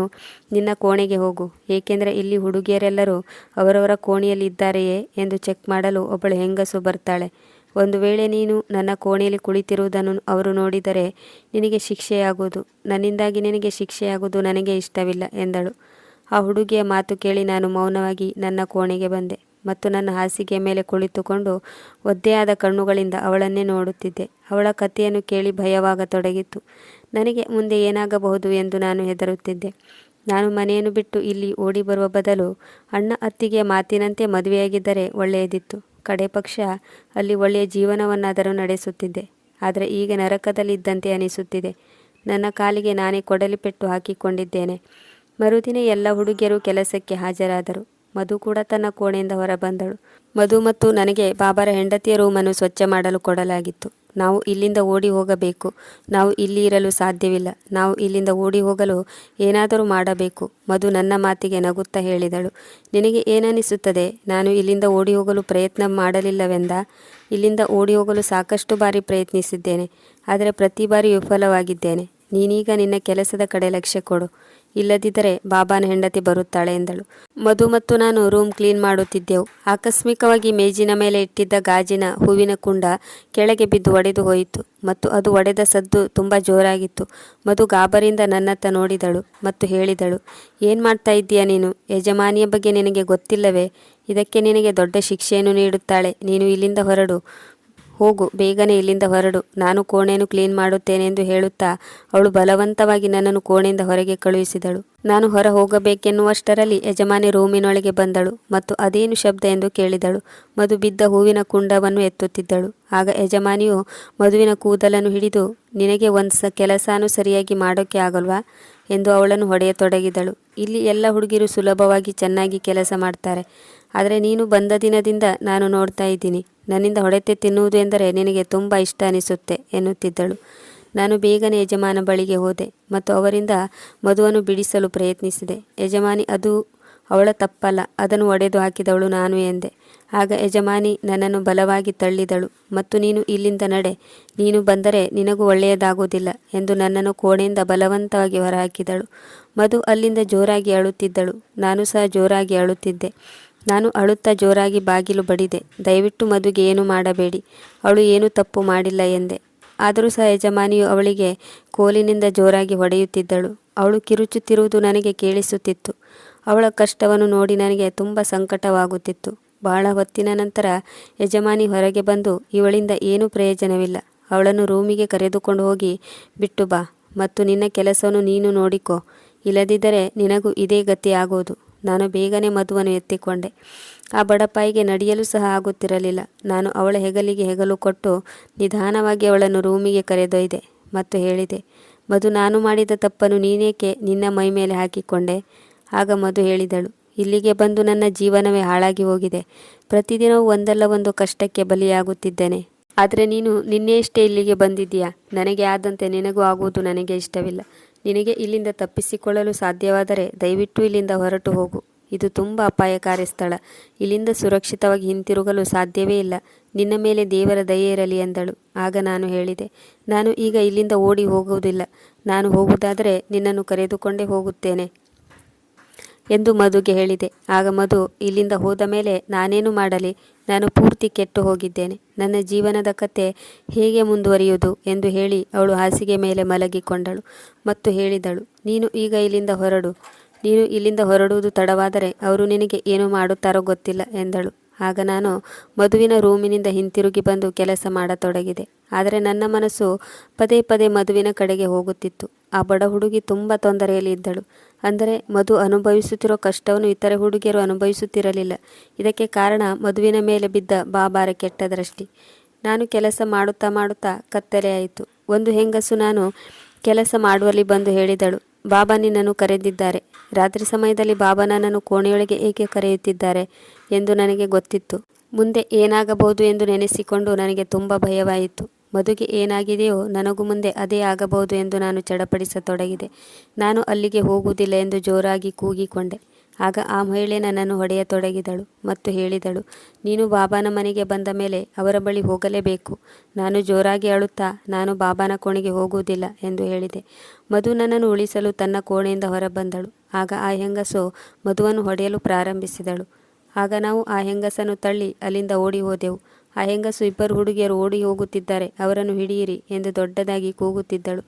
ನಿನ್ನ ಕೋಣೆಗೆ ಹೋಗು. ಏಕೆಂದರೆ ಇಲ್ಲಿ ಹುಡುಗಿಯರೆಲ್ಲರೂ ಅವರವರ ಕೋಣೆಯಲ್ಲಿ ಇದ್ದಾರೆಯೇ ಎಂದು ಚೆಕ್ ಮಾಡಲು ಒಬ್ಬಳು ಹೆಂಗಸು ಬರ್ತಾಳೆ. ಒಂದು ವೇಳೆ ನೀನು ನನ್ನ ಕೋಣೆಯಲ್ಲಿ ಕುಳಿತಿರುವುದನ್ನು ಅವರು ನೋಡಿದರೆ ನಿನಗೆ ಶಿಕ್ಷೆಯಾಗುವುದು. ನನ್ನಿಂದಾಗಿ ನಿನಗೆ ಶಿಕ್ಷೆಯಾಗುವುದು ನನಗೆ ಇಷ್ಟವಿಲ್ಲ, ಎಂದಳು. ಆ ಹುಡುಗಿಯ ಮಾತು ಕೇಳಿ ನಾನು ಮೌನವಾಗಿ ನನ್ನ ಕೋಣೆಗೆ ಬಂದೆ ಮತ್ತು ನನ್ನ ಹಾಸಿಗೆಯ ಮೇಲೆ ಕುಳಿತುಕೊಂಡು ಒದ್ದೆಯಾದ ಕಣ್ಣುಗಳಿಂದ ಅವಳನ್ನೇ ನೋಡುತ್ತಿದ್ದೆ. ಅವಳ ಕಥೆಯನ್ನು ಕೇಳಿ ಭಯವಾಗತೊಡಗಿತ್ತು. ನನಗೆ ಮುಂದೆ ಏನಾಗಬಹುದು ಎಂದು ನಾನು ಹೆದರುತ್ತಿದ್ದೆ. ನಾನು ಮನೆಯನ್ನು ಬಿಟ್ಟು ಇಲ್ಲಿ ಓಡಿ ಬರುವ ಬದಲು ಅಣ್ಣ ಅತ್ತಿಗೆಯ ಮಾತಿನಂತೆ ಮದುವೆಯಾಗಿದ್ದರೆ ಒಳ್ಳೆಯದಿತ್ತು. ಕಡೆ ಪಕ್ಷ ಅಲ್ಲಿ ಒಳ್ಳೆಯ ಜೀವನವನ್ನಾದರೂ ನಡೆಸುತ್ತಿದ್ದೆ ಆದರೆ ಈಗ ನರಕದಲ್ಲಿದ್ದಂತೆ ಅನಿಸುತ್ತಿದೆ. ನನ್ನ ಕಾಲಿಗೆ ನಾನೇ ಕೊಡಲಿ ಪೆಟ್ಟು ಹಾಕಿಕೊಂಡಿದ್ದೇನೆ. ಮರುದಿನ ಎಲ್ಲ ಹುಡುಗಿಯರು ಕೆಲಸಕ್ಕೆ ಹಾಜರಾದರು. ಮಧು ಕೂಡ ತನ್ನ ಕೋಣೆಯಿಂದ ಹೊರಬಂದಳು. ಮಧು ಮತ್ತು ನನಗೆ ಬಾಬರ ಹೆಂಡತಿಯ ರೂಮನ್ನು ಸ್ವಚ್ಛ ಮಾಡಲು ಕೊಡಲಾಗಿತ್ತು. ನಾವು ಇಲ್ಲಿಂದ ಓಡಿ ಹೋಗಬೇಕು. ನಾವು ಇಲ್ಲಿ ಇರಲು ಸಾಧ್ಯವಿಲ್ಲ. ನಾವು ಇಲ್ಲಿಂದ ಓಡಿ ಹೋಗಲು ಏನಾದರೂ ಮಾಡಬೇಕು. ಮಧು ನನ್ನ ಮಾತಿಗೆ ನಗುತ್ತಾ ಹೇಳಿದಳು. ನಿನಗೆ ಏನನಿಸುತ್ತದೆ ನಾನು ಇಲ್ಲಿಂದ ಓಡಿ ಹೋಗಲು ಪ್ರಯತ್ನ ಮಾಡಲಿಲ್ಲವೆಂದ? ಇಲ್ಲಿಂದ ಓಡಿ ಹೋಗಲು ಸಾಕಷ್ಟು ಬಾರಿ ಪ್ರಯತ್ನಿಸಿದ್ದೇನೆ. ಆದರೆ ಪ್ರತಿ ಬಾರಿ ವಿಫಲವಾಗಿದ್ದೇನೆ. ನೀನೀಗ ನಿನ್ನ ಕೆಲಸದ ಕಡೆ ಲಕ್ಷ್ಯ ಕೊಡು. ಇಲ್ಲದಿದ್ದರೆ ಬಾಬಾನ ಹೆಂಡತಿ ಬರುತ್ತಾಳೆ ಎಂದಳು. ಮಧು ಮತ್ತು ನಾನು ರೂಮ್ ಕ್ಲೀನ್ ಮಾಡುತ್ತಿದ್ದೆವು. ಆಕಸ್ಮಿಕವಾಗಿ ಮೇಜಿನ ಮೇಲೆ ಇಟ್ಟಿದ್ದ ಗಾಜಿನ ಹೂವಿನ ಕುಂಡ ಕೆಳಗೆ ಬಿದ್ದು ಒಡೆದು ಹೋಯಿತು ಮತ್ತು ಅದು ಒಡೆದ ಸದ್ದು ತುಂಬ ಜೋರಾಗಿತ್ತು. ಮಧು ಗಾಬರಿಂದ ನನ್ನತ್ತ ನೋಡಿದಳು ಮತ್ತು ಹೇಳಿದಳು, ಏನು ಮಾಡ್ತಾ ಇದ್ದೀಯ ನೀನು? ಯಜಮಾನಿಯ ಬಗ್ಗೆ ನಿನಗೆ ಗೊತ್ತಿಲ್ಲವೇ? ಇದಕ್ಕೆ ನಿನಗೆ ದೊಡ್ಡ ಶಿಕ್ಷೆಯನ್ನು ನೀಡುತ್ತಾಳೆ. ನೀನು ಇಲ್ಲಿಂದ ಹೊರಡು. ಹೋಗು, ಬೇಗನೆ ಇಲ್ಲಿಂದ ಹೊರಡು. ನಾನು ಕೋಣೆಯನ್ನು ಕ್ಲೀನ್ ಮಾಡುತ್ತೇನೆ ಎಂದು ಹೇಳುತ್ತಾ, ಅವಳು ಬಲವಂತವಾಗಿ ನನ್ನನ್ನು ಕೋಣೆಯಿಂದ ಹೊರಗೆ ಕಳುಹಿಸಿದಳು. ನಾನು ಹೊರ ಹೋಗಬೇಕೆನ್ನುವಷ್ಟರಲ್ಲಿ ಯಜಮಾನಿ ರೂಮಿನೊಳಗೆ ಬಂದಳು ಮತ್ತು ಅದೇನು ಶಬ್ದ ಎಂದು ಕೇಳಿದಳು. ಮಧು ಬಿದ್ದ ಹೂವಿನ ಕುಂಡವನ್ನು ಎತ್ತುತ್ತಿದ್ದಳು. ಆಗ ಯಜಮಾನಿಯು ಮಧುವಿನ ಕೂದಲನ್ನು ಹಿಡಿದು, ನಿನಗೆ ಒಂದು ಸ ಕೆಲಸನೂ ಸರಿಯಾಗಿ ಮಾಡೋಕ್ಕೆ ಆಗಲ್ವಾ ಎಂದು ಅವಳನ್ನು ಹೊಡೆಯತೊಡಗಿದಳು. ಇಲ್ಲಿ ಎಲ್ಲ ಹುಡುಗಿರು ಸುಲಭವಾಗಿ ಚೆನ್ನಾಗಿ ಕೆಲಸ ಮಾಡ್ತಾರೆ. ಆದರೆ ನೀನು ಬಂದ ದಿನದಿಂದ ನಾನು ನೋಡ್ತಾ ಇದ್ದೀನಿ. ನನ್ನಿಂದ ಹೊಡೆತೆ ತಿನ್ನುವುದು ಎಂದರೆ ನಿನಗೆ ತುಂಬ ಇಷ್ಟ ಅನಿಸುತ್ತೆ ಎನ್ನುತ್ತಿದ್ದಳು. ನಾನು ಬೇಗನೆ ಯಜಮಾನ ಬಳಿಗೆ ಹೋದೆ ಮತ್ತು ಅವರಿಂದ ಮಧುವನ್ನು ಬಿಡಿಸಲು ಪ್ರಯತ್ನಿಸಿದೆ. ಯಜಮಾನಿ, ಅದು ಅವಳ ತಪ್ಪಲ್ಲ, ಅದನ್ನು ಒಡೆದು ಹಾಕಿದವಳು ನಾನು ಎಂದೆ. ಆಗ ಯಜಮಾನಿ ನನ್ನನ್ನು ಬಲವಾಗಿ ತಳ್ಳಿದಳು ಮತ್ತು ನೀನು ಇಲ್ಲಿಂದ ನಡೆ, ನೀನು ಬಂದರೆ ನಿನಗೂ ಒಳ್ಳೆಯದಾಗುವುದಿಲ್ಲ ಎಂದು ನನ್ನನ್ನು ಕೋಣೆಯಿಂದ ಬಲವಂತವಾಗಿ ಹೊರಹಾಕಿದಳು. ಮಧು ಅಲ್ಲಿಂದ ಜೋರಾಗಿ ಅಳುತ್ತಿದ್ದಳು, ನಾನು ಸಹ ಜೋರಾಗಿ ಅಳುತ್ತಿದ್ದೆ. ನಾನು ಅಳುತ್ತಾ ಜೋರಾಗಿ ಬಾಗಿಲು ಬಡಿದೆ. ದಯವಿಟ್ಟು ಮದುಗೆ ಏನು ಮಾಡಬೇಡಿ. ಅವಳು ಏನೂ ತಪ್ಪು ಮಾಡಿಲ್ಲ ಎಂದೆ. ಆದರೂ ಸಹ ಯಜಮಾನಿಯು ಅವಳಿಗೆ ಕೋಲಿನಿಂದ ಜೋರಾಗಿ ಹೊಡೆಯುತ್ತಿದ್ದಳು. ಅವಳು ಕಿರುಚುತ್ತಿರುವುದು ನನಗೆ ಕೇಳಿಸುತ್ತಿತ್ತು. ಅವಳ ಕಷ್ಟವನ್ನು ನೋಡಿ ನನಗೆ ತುಂಬ ಸಂಕಟವಾಗುತ್ತಿತ್ತು. ಬಹಳ ಹೊತ್ತಿನ ನಂತರ ಯಜಮಾನಿ ಹೊರಗೆ ಬಂದು, ಇವಳಿಂದ ಏನೂ ಪ್ರಯೋಜನವಿಲ್ಲ. ಅವಳನ್ನು ರೂಮಿಗೆ ಕರೆದುಕೊಂಡು ಹೋಗಿ ಬಿಟ್ಟು ಬಾ. ಮತ್ತು ನಿನ್ನ ಕೆಲಸವನ್ನು ನೀನು ನೋಡಿಕೋ. ಇಲ್ಲದಿದ್ದರೆ ನಿನಗೂ ಇದೇ ಗತಿ ಆಗೋದು ನಾನು ಬೇಗನೆ ಮಧುವನ್ನು ಎತ್ತಿಕೊಂಡೆ. ಆ ಬಡಪಾಯಿಗೆ ನಡೆಯಲು ಸಹ ಆಗುತ್ತಿರಲಿಲ್ಲ. ನಾನು ಅವಳ ಹೆಗಲಿಗೆ ಹೆಗಲು ಕೊಟ್ಟು ನಿಧಾನವಾಗಿ ಅವಳನ್ನು ರೂಮಿಗೆ ಕರೆದೊಯ್ದೆ ಮತ್ತು ಹೇಳಿದೆ, ಮಧು, ನಾನು ಮಾಡಿದ ತಪ್ಪನ್ನು ನೀನೇಕೆ ನಿನ್ನ ಮೈ ಮೇಲೆ ಹಾಕಿಕೊಂಡೆ? ಆಗ ಮಧು ಹೇಳಿದಳು, ಇಲ್ಲಿಗೆ ಬಂದು ನನ್ನ ಜೀವನವೇ ಹಾಳಾಗಿ ಹೋಗಿದೆ. ಪ್ರತಿದಿನವೂ ಒಂದಲ್ಲ ಒಂದು ಕಷ್ಟಕ್ಕೆ ಬಲಿಯಾಗುತ್ತಿದ್ದೇನೆ. ಆದರೆ ನೀನು ನಿನ್ನೆಯಷ್ಟೇ ಇಲ್ಲಿಗೆ ಬಂದಿದ್ದೀಯಾ? ನನಗೆ ಆದಂತೆ ನಿನಗೂ ಆಗುವುದು ನನಗೆ ಇಷ್ಟವಿಲ್ಲ. ನಿನಗೆ ಇಲ್ಲಿಂದ ತಪ್ಪಿಸಿಕೊಳ್ಳಲು ಸಾಧ್ಯವಾದರೆ ದಯವಿಟ್ಟು ಇಲ್ಲಿಂದ ಹೊರಟು ಹೋಗು. ಇದು ತುಂಬ ಅಪಾಯಕಾರಿ ಸ್ಥಳ. ಇಲ್ಲಿಂದ ಸುರಕ್ಷಿತವಾಗಿ ಹಿಂತಿರುಗಲು ಸಾಧ್ಯವೇ ಇಲ್ಲ. ನಿನ್ನ ಮೇಲೆ ದೇವರ ದಯೆ ಇರಲಿ ಎಂದಳು ಆಗ ನಾನು ಹೇಳಿದೆ, ನಾನು ಈಗ ಇಲ್ಲಿಂದ ಓಡಿ ಹೋಗುವುದಿಲ್ಲ. ನಾನು ಹೋಗುವುದಾದರೆ ನಿನ್ನನ್ನು ಕರೆದುಕೊಂಡೇ ಹೋಗುತ್ತೇನೆ. ಎಂದು ಮಧುಗೆ ಹೇಳಿದೆ. ಆಗ ಮಧು, ಇಲ್ಲಿಂದ ಹೋದ ಮೇಲೆ ನಾನೇನು ಮಾಡಲಿ? ನಾನು ಪೂರ್ತಿ ಕೆಟ್ಟು ಹೋಗಿದ್ದೇನೆ. ನನ್ನ ಜೀವನದ ಕತೆ ಹೇಗೆ ಮುಂದುವರಿಯುವುದು ಎಂದು ಹೇಳಿ ಅವಳು ಹಾಸಿಗೆ ಮೇಲೆ ಮಲಗಿಕೊಂಡಳು ಮತ್ತು ಹೇಳಿದಳು, ನೀನು ಈಗ ಇಲ್ಲಿಂದ ಹೊರಡು. ನೀನು ಇಲ್ಲಿಂದ ಹೊರಡುವುದು ತಡವಾದರೆ ಅವರು ನಿನಗೆ ಏನು ಮಾಡುತ್ತಾರೋ ಗೊತ್ತಿಲ್ಲ ಎಂದಳು. ಆಗ ನಾನು ಮದುವಿನ ರೂಮಿನಿಂದ ಹಿಂತಿರುಗಿ ಬಂದು ಕೆಲಸ ಮಾಡತೊಡಗಿದೆ. ಆದರೆ ನನ್ನ ಮನಸ್ಸು ಪದೇ ಪದೇ ಮದುವಿನ ಕಡೆಗೆ ಹೋಗುತ್ತಿತ್ತು. ಆ ಬಡ ಹುಡುಗಿ ತುಂಬ ತೊಂದರೆಯಲ್ಲಿ ಇದ್ದಳು. ಅಂದರೆ ಮಧು ಅನುಭವಿಸುತ್ತಿರೋ ಕಷ್ಟವನ್ನು ಇತರೆ ಹುಡುಗಿಯರು ಅನುಭವಿಸುತ್ತಿರಲಿಲ್ಲ. ಇದಕ್ಕೆ ಕಾರಣ ಮದುವಿನ ಮೇಲೆ ಬಿದ್ದ ಬಾಬಾರ ಕೆಟ್ಟ ದೃಷ್ಟಿ ನಾನು ಕೆಲಸ ಮಾಡುತ್ತಾ ಮಾಡುತ್ತಾ ಕತ್ತಲೆಯಾಯಿತು ಒಂದು ಹೆಂಗಸು ನಾನು ಕೆಲಸ ಮಾಡುವಲ್ಲಿ ಬಂದು ಹೇಳಿದಳು. ಬಾಬಾ ನಿನ್ನನ್ನು ಕರೆದಿದ್ದಾರೆ. ರಾತ್ರಿ ಸಮಯದಲ್ಲಿ ಬಾಬಾ ನನ್ನನ್ನು ಕೋಣೆಯೊಳಗೆ ಏಕೆ ಕರೆಯುತ್ತಿದ್ದಾರೆ ಎಂದು ನನಗೆ ಗೊತ್ತಿತ್ತು. ಮುಂದೆ ಏನಾಗಬಹುದು ಎಂದು ನೆನೆಸಿಕೊಂಡು ನನಗೆ ತುಂಬ ಭಯವಾಯಿತು. ಮದುಗೆ ಏನಾಗಿದೆಯೋ ನನಗೂ ಮುಂದೆ ಅದೇ ಆಗಬಹುದು ಎಂದು ನಾನು ಚಡಪಡಿಸತೊಡಗಿದೆ. ನಾನು ಅಲ್ಲಿಗೆ ಹೋಗುವುದಿಲ್ಲ ಎಂದು ಜೋರಾಗಿ ಕೂಗಿಕೊಂಡೆ. ಆಗ ಆ ಮಹಿಳೆ ನನ್ನನ್ನು ಹೊಡೆಯತೊಡಗಿದಳು ಮತ್ತು ಹೇಳಿದಳು, ನೀನು ಬಾಬಾನ ಮನೆಗೆ ಬಂದ ಮೇಲೆ ಅವರ ಬಳಿ ಹೋಗಲೇಬೇಕು. ನಾನು ಜೋರಾಗಿ ಅಳುತ್ತಾ ನಾನು ಬಾಬಾನ ಕೋಣೆಗೆ ಹೋಗುವುದಿಲ್ಲ ಎಂದು ಹೇಳಿದೆ. ಮಧು ನನ್ನನ್ನು ಉಳಿಸಲು ತನ್ನ ಕೋಣೆಯಿಂದ ಹೊರಬಂದಳು. ಆಗ ಆ ಹೆಂಗಸು ಮಧುವನ್ನು ಹೊಡೆಯಲು ಪ್ರಾರಂಭಿಸಿದಳು. ಆಗ ನಾವು ಆ ಹೆಂಗಸನ್ನು ತಳ್ಳಿ ಅಲ್ಲಿಂದ ಓಡಿ ಹೋದೆವು. ಆ ಹೆಂಗಸು ಇಬ್ಬರು ಹುಡುಗಿಯರು ಓಡಿ ಹೋಗುತ್ತಿದ್ದಾರೆ, ಅವರನ್ನು ಹಿಡಿಯಿರಿ ಎಂದು ದೊಡ್ಡದಾಗಿ ಕೂಗುತ್ತಿದ್ದಳು.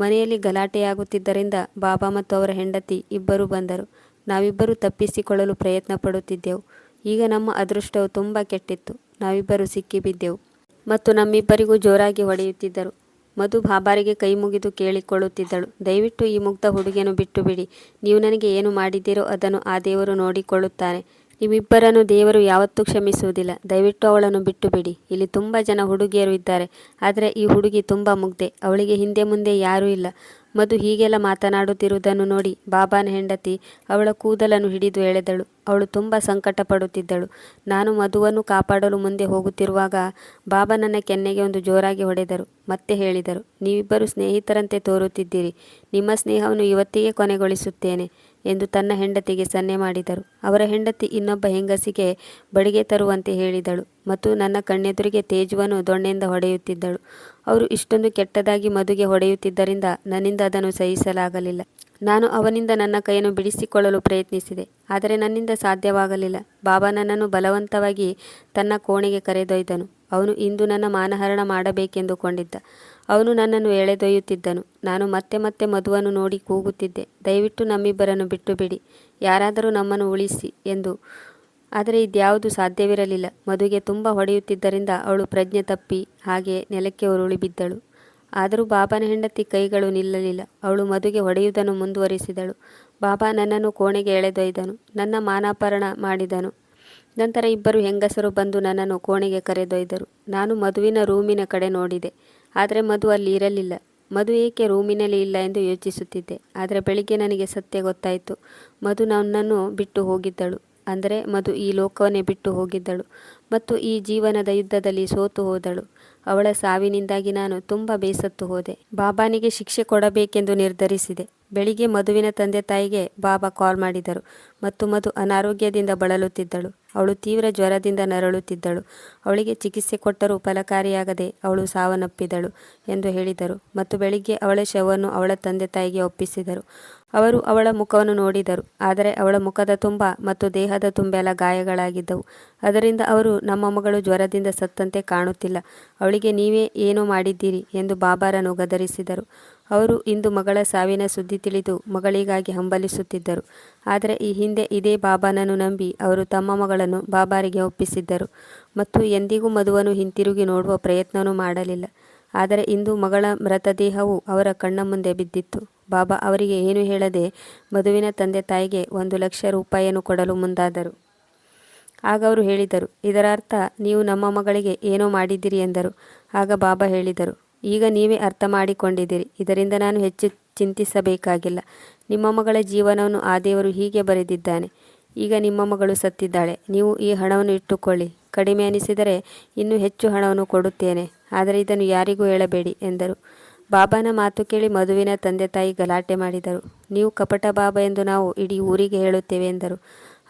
ಮನೆಯಲ್ಲಿ ಗಲಾಟೆಯಾಗುತ್ತಿದ್ದರಿಂದ ಬಾಬಾ ಮತ್ತು ಅವರ ಹೆಂಡತಿ ಇಬ್ಬರು ಬಂದರು. ನಾವಿಬ್ಬರು ತಪ್ಪಿಸಿಕೊಳ್ಳಲು ಪ್ರಯತ್ನ ಪಡುತ್ತಿದ್ದೆವು. ಈಗ ನಮ್ಮ ಅದೃಷ್ಟವು ತುಂಬ ಕೆಟ್ಟಿತ್ತು. ನಾವಿಬ್ಬರು ಸಿಕ್ಕಿಬಿದ್ದೆವು ಮತ್ತು ನಮ್ಮಿಬ್ಬರಿಗೂ ಜೋರಾಗಿ ಹೊಡೆಯುತ್ತಿದ್ದರು. ಮಧು ಬಾಬಾರಿಗೆ ಕೈ ಮುಗಿದು ಕೇಳಿಕೊಳ್ಳುತ್ತಿದ್ದಳು. ದಯವಿಟ್ಟು ಈ ಮುಗ್ಧ ಹುಡುಗಿಯನ್ನು ಬಿಟ್ಟು ಬಿಡಿ ನೀವು ನನಗೆ ಏನು ಮಾಡಿದ್ದೀರೋ ಅದನ್ನು ಆ ದೇವರು ನೋಡಿಕೊಳ್ಳುತ್ತಾನೆ. ನಿಮ್ಮಿಬ್ಬರನ್ನು ದೇವರು ಯಾವತ್ತೂ ಕ್ಷಮಿಸುವುದಿಲ್ಲ. ದಯವಿಟ್ಟು ಅವಳನ್ನು ಬಿಟ್ಟು ಬಿಡಿ ಇಲ್ಲಿ ತುಂಬ ಜನ ಹುಡುಗಿಯರು ಇದ್ದಾರೆ. ಆದರೆ ಈ ಹುಡುಗಿ ತುಂಬ ಮುಗ್ಧೆ. ಅವಳಿಗೆ ಹಿಂದೆ ಮುಂದೆ ಯಾರೂ ಇಲ್ಲ. ಮಧು ಹೀಗೆಲ್ಲ ಮಾತನಾಡುತ್ತಿರುವುದನ್ನು ನೋಡಿ ಬಾಬಾನ ಹೆಂಡತಿ ಅವಳ ಕೂದಲನ್ನು ಹಿಡಿದು ಎಳೆದಳು. ಅವಳು ತುಂಬ ಸಂಕಟ ಪಡುತ್ತಿದ್ದಳು ನಾನು ಮಧುವನ್ನು ಕಾಪಾಡಲು ಮುಂದೆ ಹೋಗುತ್ತಿರುವಾಗ ಬಾಬಾ ನನ್ನ ಕೆನ್ನೆಗೆ ಒಂದು ಜೋರಾಗಿ ಹೊಡೆದರು. ಮತ್ತೆ ಹೇಳಿದರು, ನೀವಿಬ್ಬರು ಸ್ನೇಹಿತರಂತೆ ತೋರುತ್ತಿದ್ದೀರಿ. ನಿಮ್ಮ ಸ್ನೇಹವನ್ನು ಇವತ್ತಿಗೆ ಕೊನೆಗೊಳಿಸುತ್ತೇನೆ. ಎಂದು ತನ್ನ ಹೆಂಡತಿಗೆ ಸನ್ನೆ ಮಾಡಿದರು. ಅವರ ಹೆಂಡತಿ ಇನ್ನೊಬ್ಬ ಹೆಂಗಸಿಗೆ ಬಡಿಗೆ ತರುವಂತೆ ಹೇಳಿದಳು ಮತ್ತು ನನ್ನ ಕಣ್ಣೆದುರಿಗೆ ತೇಜುವನ್ನು ದೊಣ್ಣೆಯಿಂದ ಹೊಡೆಯುತ್ತಿದ್ದಳು. ಅವರು ಇಷ್ಟೊಂದು ಕೆಟ್ಟದಾಗಿ ಮದುಗೆ ಹೊಡೆಯುತ್ತಿದ್ದರಿಂದ ನನ್ನಿಂದ ಅದನ್ನು ಸಹಿಸಲಾಗಲಿಲ್ಲ. ನಾನು ಅವನಿಂದ ನನ್ನ ಕೈಯನ್ನು ಬಿಡಿಸಿಕೊಳ್ಳಲು ಪ್ರಯತ್ನಿಸಿದೆ, ಆದರೆ ನನ್ನಿಂದ ಸಾಧ್ಯವಾಗಲಿಲ್ಲ. ಬಾಬಾ ನನ್ನನ್ನು ಬಲವಂತವಾಗಿ ತನ್ನ ಕೋಣೆಗೆ ಕರೆದೊಯ್ದನು. ಅವನು ಇಂದು ನನ್ನ ಮಾನಹರಣ ಮಾಡಬೇಕೆಂದುಕೊಂಡಿದ್ದ. ಅವನು ನನ್ನನ್ನು ಎಳೆದೊಯ್ಯುತ್ತಿದ್ದನು. ನಾನು ಮತ್ತೆ ಮತ್ತೆ ಮಧುವನ್ನು ನೋಡಿ ಕೂಗುತ್ತಿದ್ದೆ. ದಯವಿಟ್ಟು ನಮ್ಮಿಬ್ಬರನ್ನು ಬಿಟ್ಟು ಬಿಡಿ ಯಾರಾದರೂ ನಮ್ಮನ್ನು ಉಳಿಸಿ ಎಂದು. ಆದರೆ ಇದ್ಯಾವುದು ಸಾಧ್ಯವಿರಲಿಲ್ಲ. ಮಧುಗೆ ತುಂಬ ಹೊಡೆಯುತ್ತಿದ್ದರಿಂದ ಅವಳು ಪ್ರಜ್ಞೆ ತಪ್ಪಿ ಹಾಗೆ ನೆಲಕ್ಕೆ ಉರುಳಿ ಬಿದ್ದಳು ಆದರೂ ಬಾಬಾನ ಹೆಂಡತಿ ಕೈಗಳು ನಿಲ್ಲಲಿಲ್ಲ. ಅವಳು ಮಧುಗೆ ಹೊಡೆಯುವುದನ್ನು ಮುಂದುವರಿಸಿದಳು. ಬಾಬಾ ನನ್ನನ್ನು ಕೋಣೆಗೆ ಎಳೆದೊಯ್ದನು. ನನ್ನ ಮಾನಾಪರಣ ಮಾಡಿದನು. ನಂತರ ಇಬ್ಬರು ಹೆಂಗಸರು ಬಂದು ನನ್ನನ್ನು ಕೋಣೆಗೆ ಕರೆದೊಯ್ದರು. ನಾನು ಮಧುವಿನ ರೂಮಿನ ಕಡೆ ನೋಡಿದೆ. ಆದರೆ ಮಧು ಅಲ್ಲಿ ಇರಲಿಲ್ಲ. ಮಧು ಏಕೆ ರೂಮಿನಲ್ಲಿ ಇಲ್ಲ ಎಂದು ಯೋಚಿಸುತ್ತಿದ್ದೆ. ಆದರೆ ಬೆಳಿಗ್ಗೆ ನನಗೆ ಸತ್ಯ ಗೊತ್ತಾಯಿತು. ಮಧು ನನ್ನನ್ನು ಬಿಟ್ಟು ಹೋಗಿದ್ದಳು. ಅಂದರೆ ಮಧು ಈ ಲೋಕವನ್ನೇ ಬಿಟ್ಟು ಹೋಗಿದ್ದಳು. ಮತ್ತು ಈ ಜೀವನದ ಯುದ್ಧದಲ್ಲಿ ಸೋತು ಹೋದಳು. ಅವಳ ಸಾವಿನಿಂದಾಗಿ ನಾನು ತುಂಬ ಬೇಸತ್ತು ಹೋದೆ. ಬಾಬಾನಿಗೆ ಶಿಕ್ಷೆ ಕೊಡಬೇಕೆಂದು ನಿರ್ಧರಿಸಿದೆ. ಬೆಳಿಗ್ಗೆ ಮಧುವಿನ ತಂದೆ ತಾಯಿಗೆ ಬಾಬಾ ಕಾಲ್ ಮಾಡಿದರು ಮತ್ತು ಮಧು ಅನಾರೋಗ್ಯದಿಂದ ಬಳಲುತ್ತಿದ್ದಳು. ಅವಳು ತೀವ್ರ ಜ್ವರದಿಂದ ನರಳುತ್ತಿದ್ದಳು. ಅವಳಿಗೆ ಚಿಕಿತ್ಸೆ ಕೊಟ್ಟರೂ ಫಲಕಾರಿಯಾಗದೆ ಅವಳು ಸಾವನ್ನಪ್ಪಿದಳು ಎಂದು ಹೇಳಿದರು ಮತ್ತು ಬೆಳಿಗ್ಗೆ ಅವಳ ಶವವನ್ನು ಅವಳ ತಂದೆ ತಾಯಿಗೆ ಒಪ್ಪಿಸಿದರು. ಅವರು ಅವಳ ಮುಖವನ್ನು ನೋಡಿದರು, ಆದರೆ ಅವಳ ಮುಖದ ತುಂಬ ಮತ್ತು ದೇಹದ ತುಂಬೆಲ್ಲ ಗಾಯಗಳಾಗಿದ್ದವು. ಅದರಿಂದ ಅವರು ನಮ್ಮ ಮಗಳು ಜ್ವರದಿಂದ ಸತ್ತಂತೆ ಕಾಣುತ್ತಿಲ್ಲ, ಅವಳಿಗೆ ನೀವೇ ಏನು ಮಾಡಿದ್ದೀರಿ ಎಂದು ಬಾಬಾರನ್ನು ಗದರಿಸಿದರು. ಅವರು ಇಂದು ಮಗಳ ಸಾವಿನ ಸುದ್ದಿ ತಿಳಿದು ಮಗಳಿಗಾಗಿ ಹಂಬಲಿಸುತ್ತಿದ್ದರು. ಆದರೆ ಈ ಹಿಂದೆ ಇದೇ ಬಾಬಾನನ್ನು ನಂಬಿ ಅವರು ತಮ್ಮ ಮಗಳನ್ನು ಬಾಬಾರಿಗೆ ಒಪ್ಪಿಸಿದ್ದರು. ಮತ್ತು ಎಂದಿಗೂ ಮಧುವನ್ನು ಹಿಂತಿರುಗಿ ನೋಡುವ ಪ್ರಯತ್ನವೂ ಮಾಡಲಿಲ್ಲ. ಆದರೆ ಇಂದು ಮಗಳ ಮೃತದೇಹವು ಅವರ ಕಣ್ಣ ಮುಂದೆ ಬಿದ್ದಿತ್ತು. ಬಾಬಾ ಅವರಿಗೆ ಏನು ಹೇಳದೆ ಮಧುವಿನ ತಂದೆ ತಾಯಿಗೆ ಒಂದು ಲಕ್ಷ ರೂಪಾಯಿಯನ್ನು ಕೊಡಲು ಮುಂದಾದರು. ಆಗ ಅವರು ಹೇಳಿದರು ಇದರ ಅರ್ಥ ನೀವು ನಮ್ಮ ಮಗಳಿಗೆ ಏನೋ ಮಾಡಿದ್ದೀರಿ ಎಂದರು. ಆಗ ಬಾಬಾ ಹೇಳಿದರು ಈಗ ನೀವೇ ಅರ್ಥ ಮಾಡಿಕೊಂಡಿದ್ದೀರಿ ಇದರಿಂದ ನಾನು ಹೆಚ್ಚು ಚಿಂತಿಸಬೇಕಾಗಿಲ್ಲ. ನಿಮ್ಮ ಮಗಳ ಜೀವನವನ್ನು ಆ ದೇವರು ಹೀಗೆ ಬರೆದಿದ್ದಾನೆ. ಈಗ ನಿಮ್ಮ ಮಗಳು ಸತ್ತಿದ್ದಾಳೆ. ನೀವು ಈ ಹಣವನ್ನು ಇಟ್ಟುಕೊಳ್ಳಿ. ಕಡಿಮೆ ಅನಿಸಿದರೆ ಇನ್ನೂ ಹೆಚ್ಚು ಹಣವನ್ನು ಕೊಡುತ್ತೇನೆ. ಆದರೆ ಇದನ್ನು ಯಾರಿಗೂ ಹೇಳಬೇಡಿ ಎಂದರು. ಬಾಬಾನ ಮಾತು ಕೇಳಿ ಮಧುವಿನ ತಂದೆ ತಾಯಿ ಗಲಾಟೆ ಮಾಡಿದರು. ನೀವು ಕಪಟ ಬಾಬಾ ಎಂದು ನಾವು ಇಡೀ ಊರಿಗೆ ಹೇಳುತ್ತೇವೆ ಎಂದರು.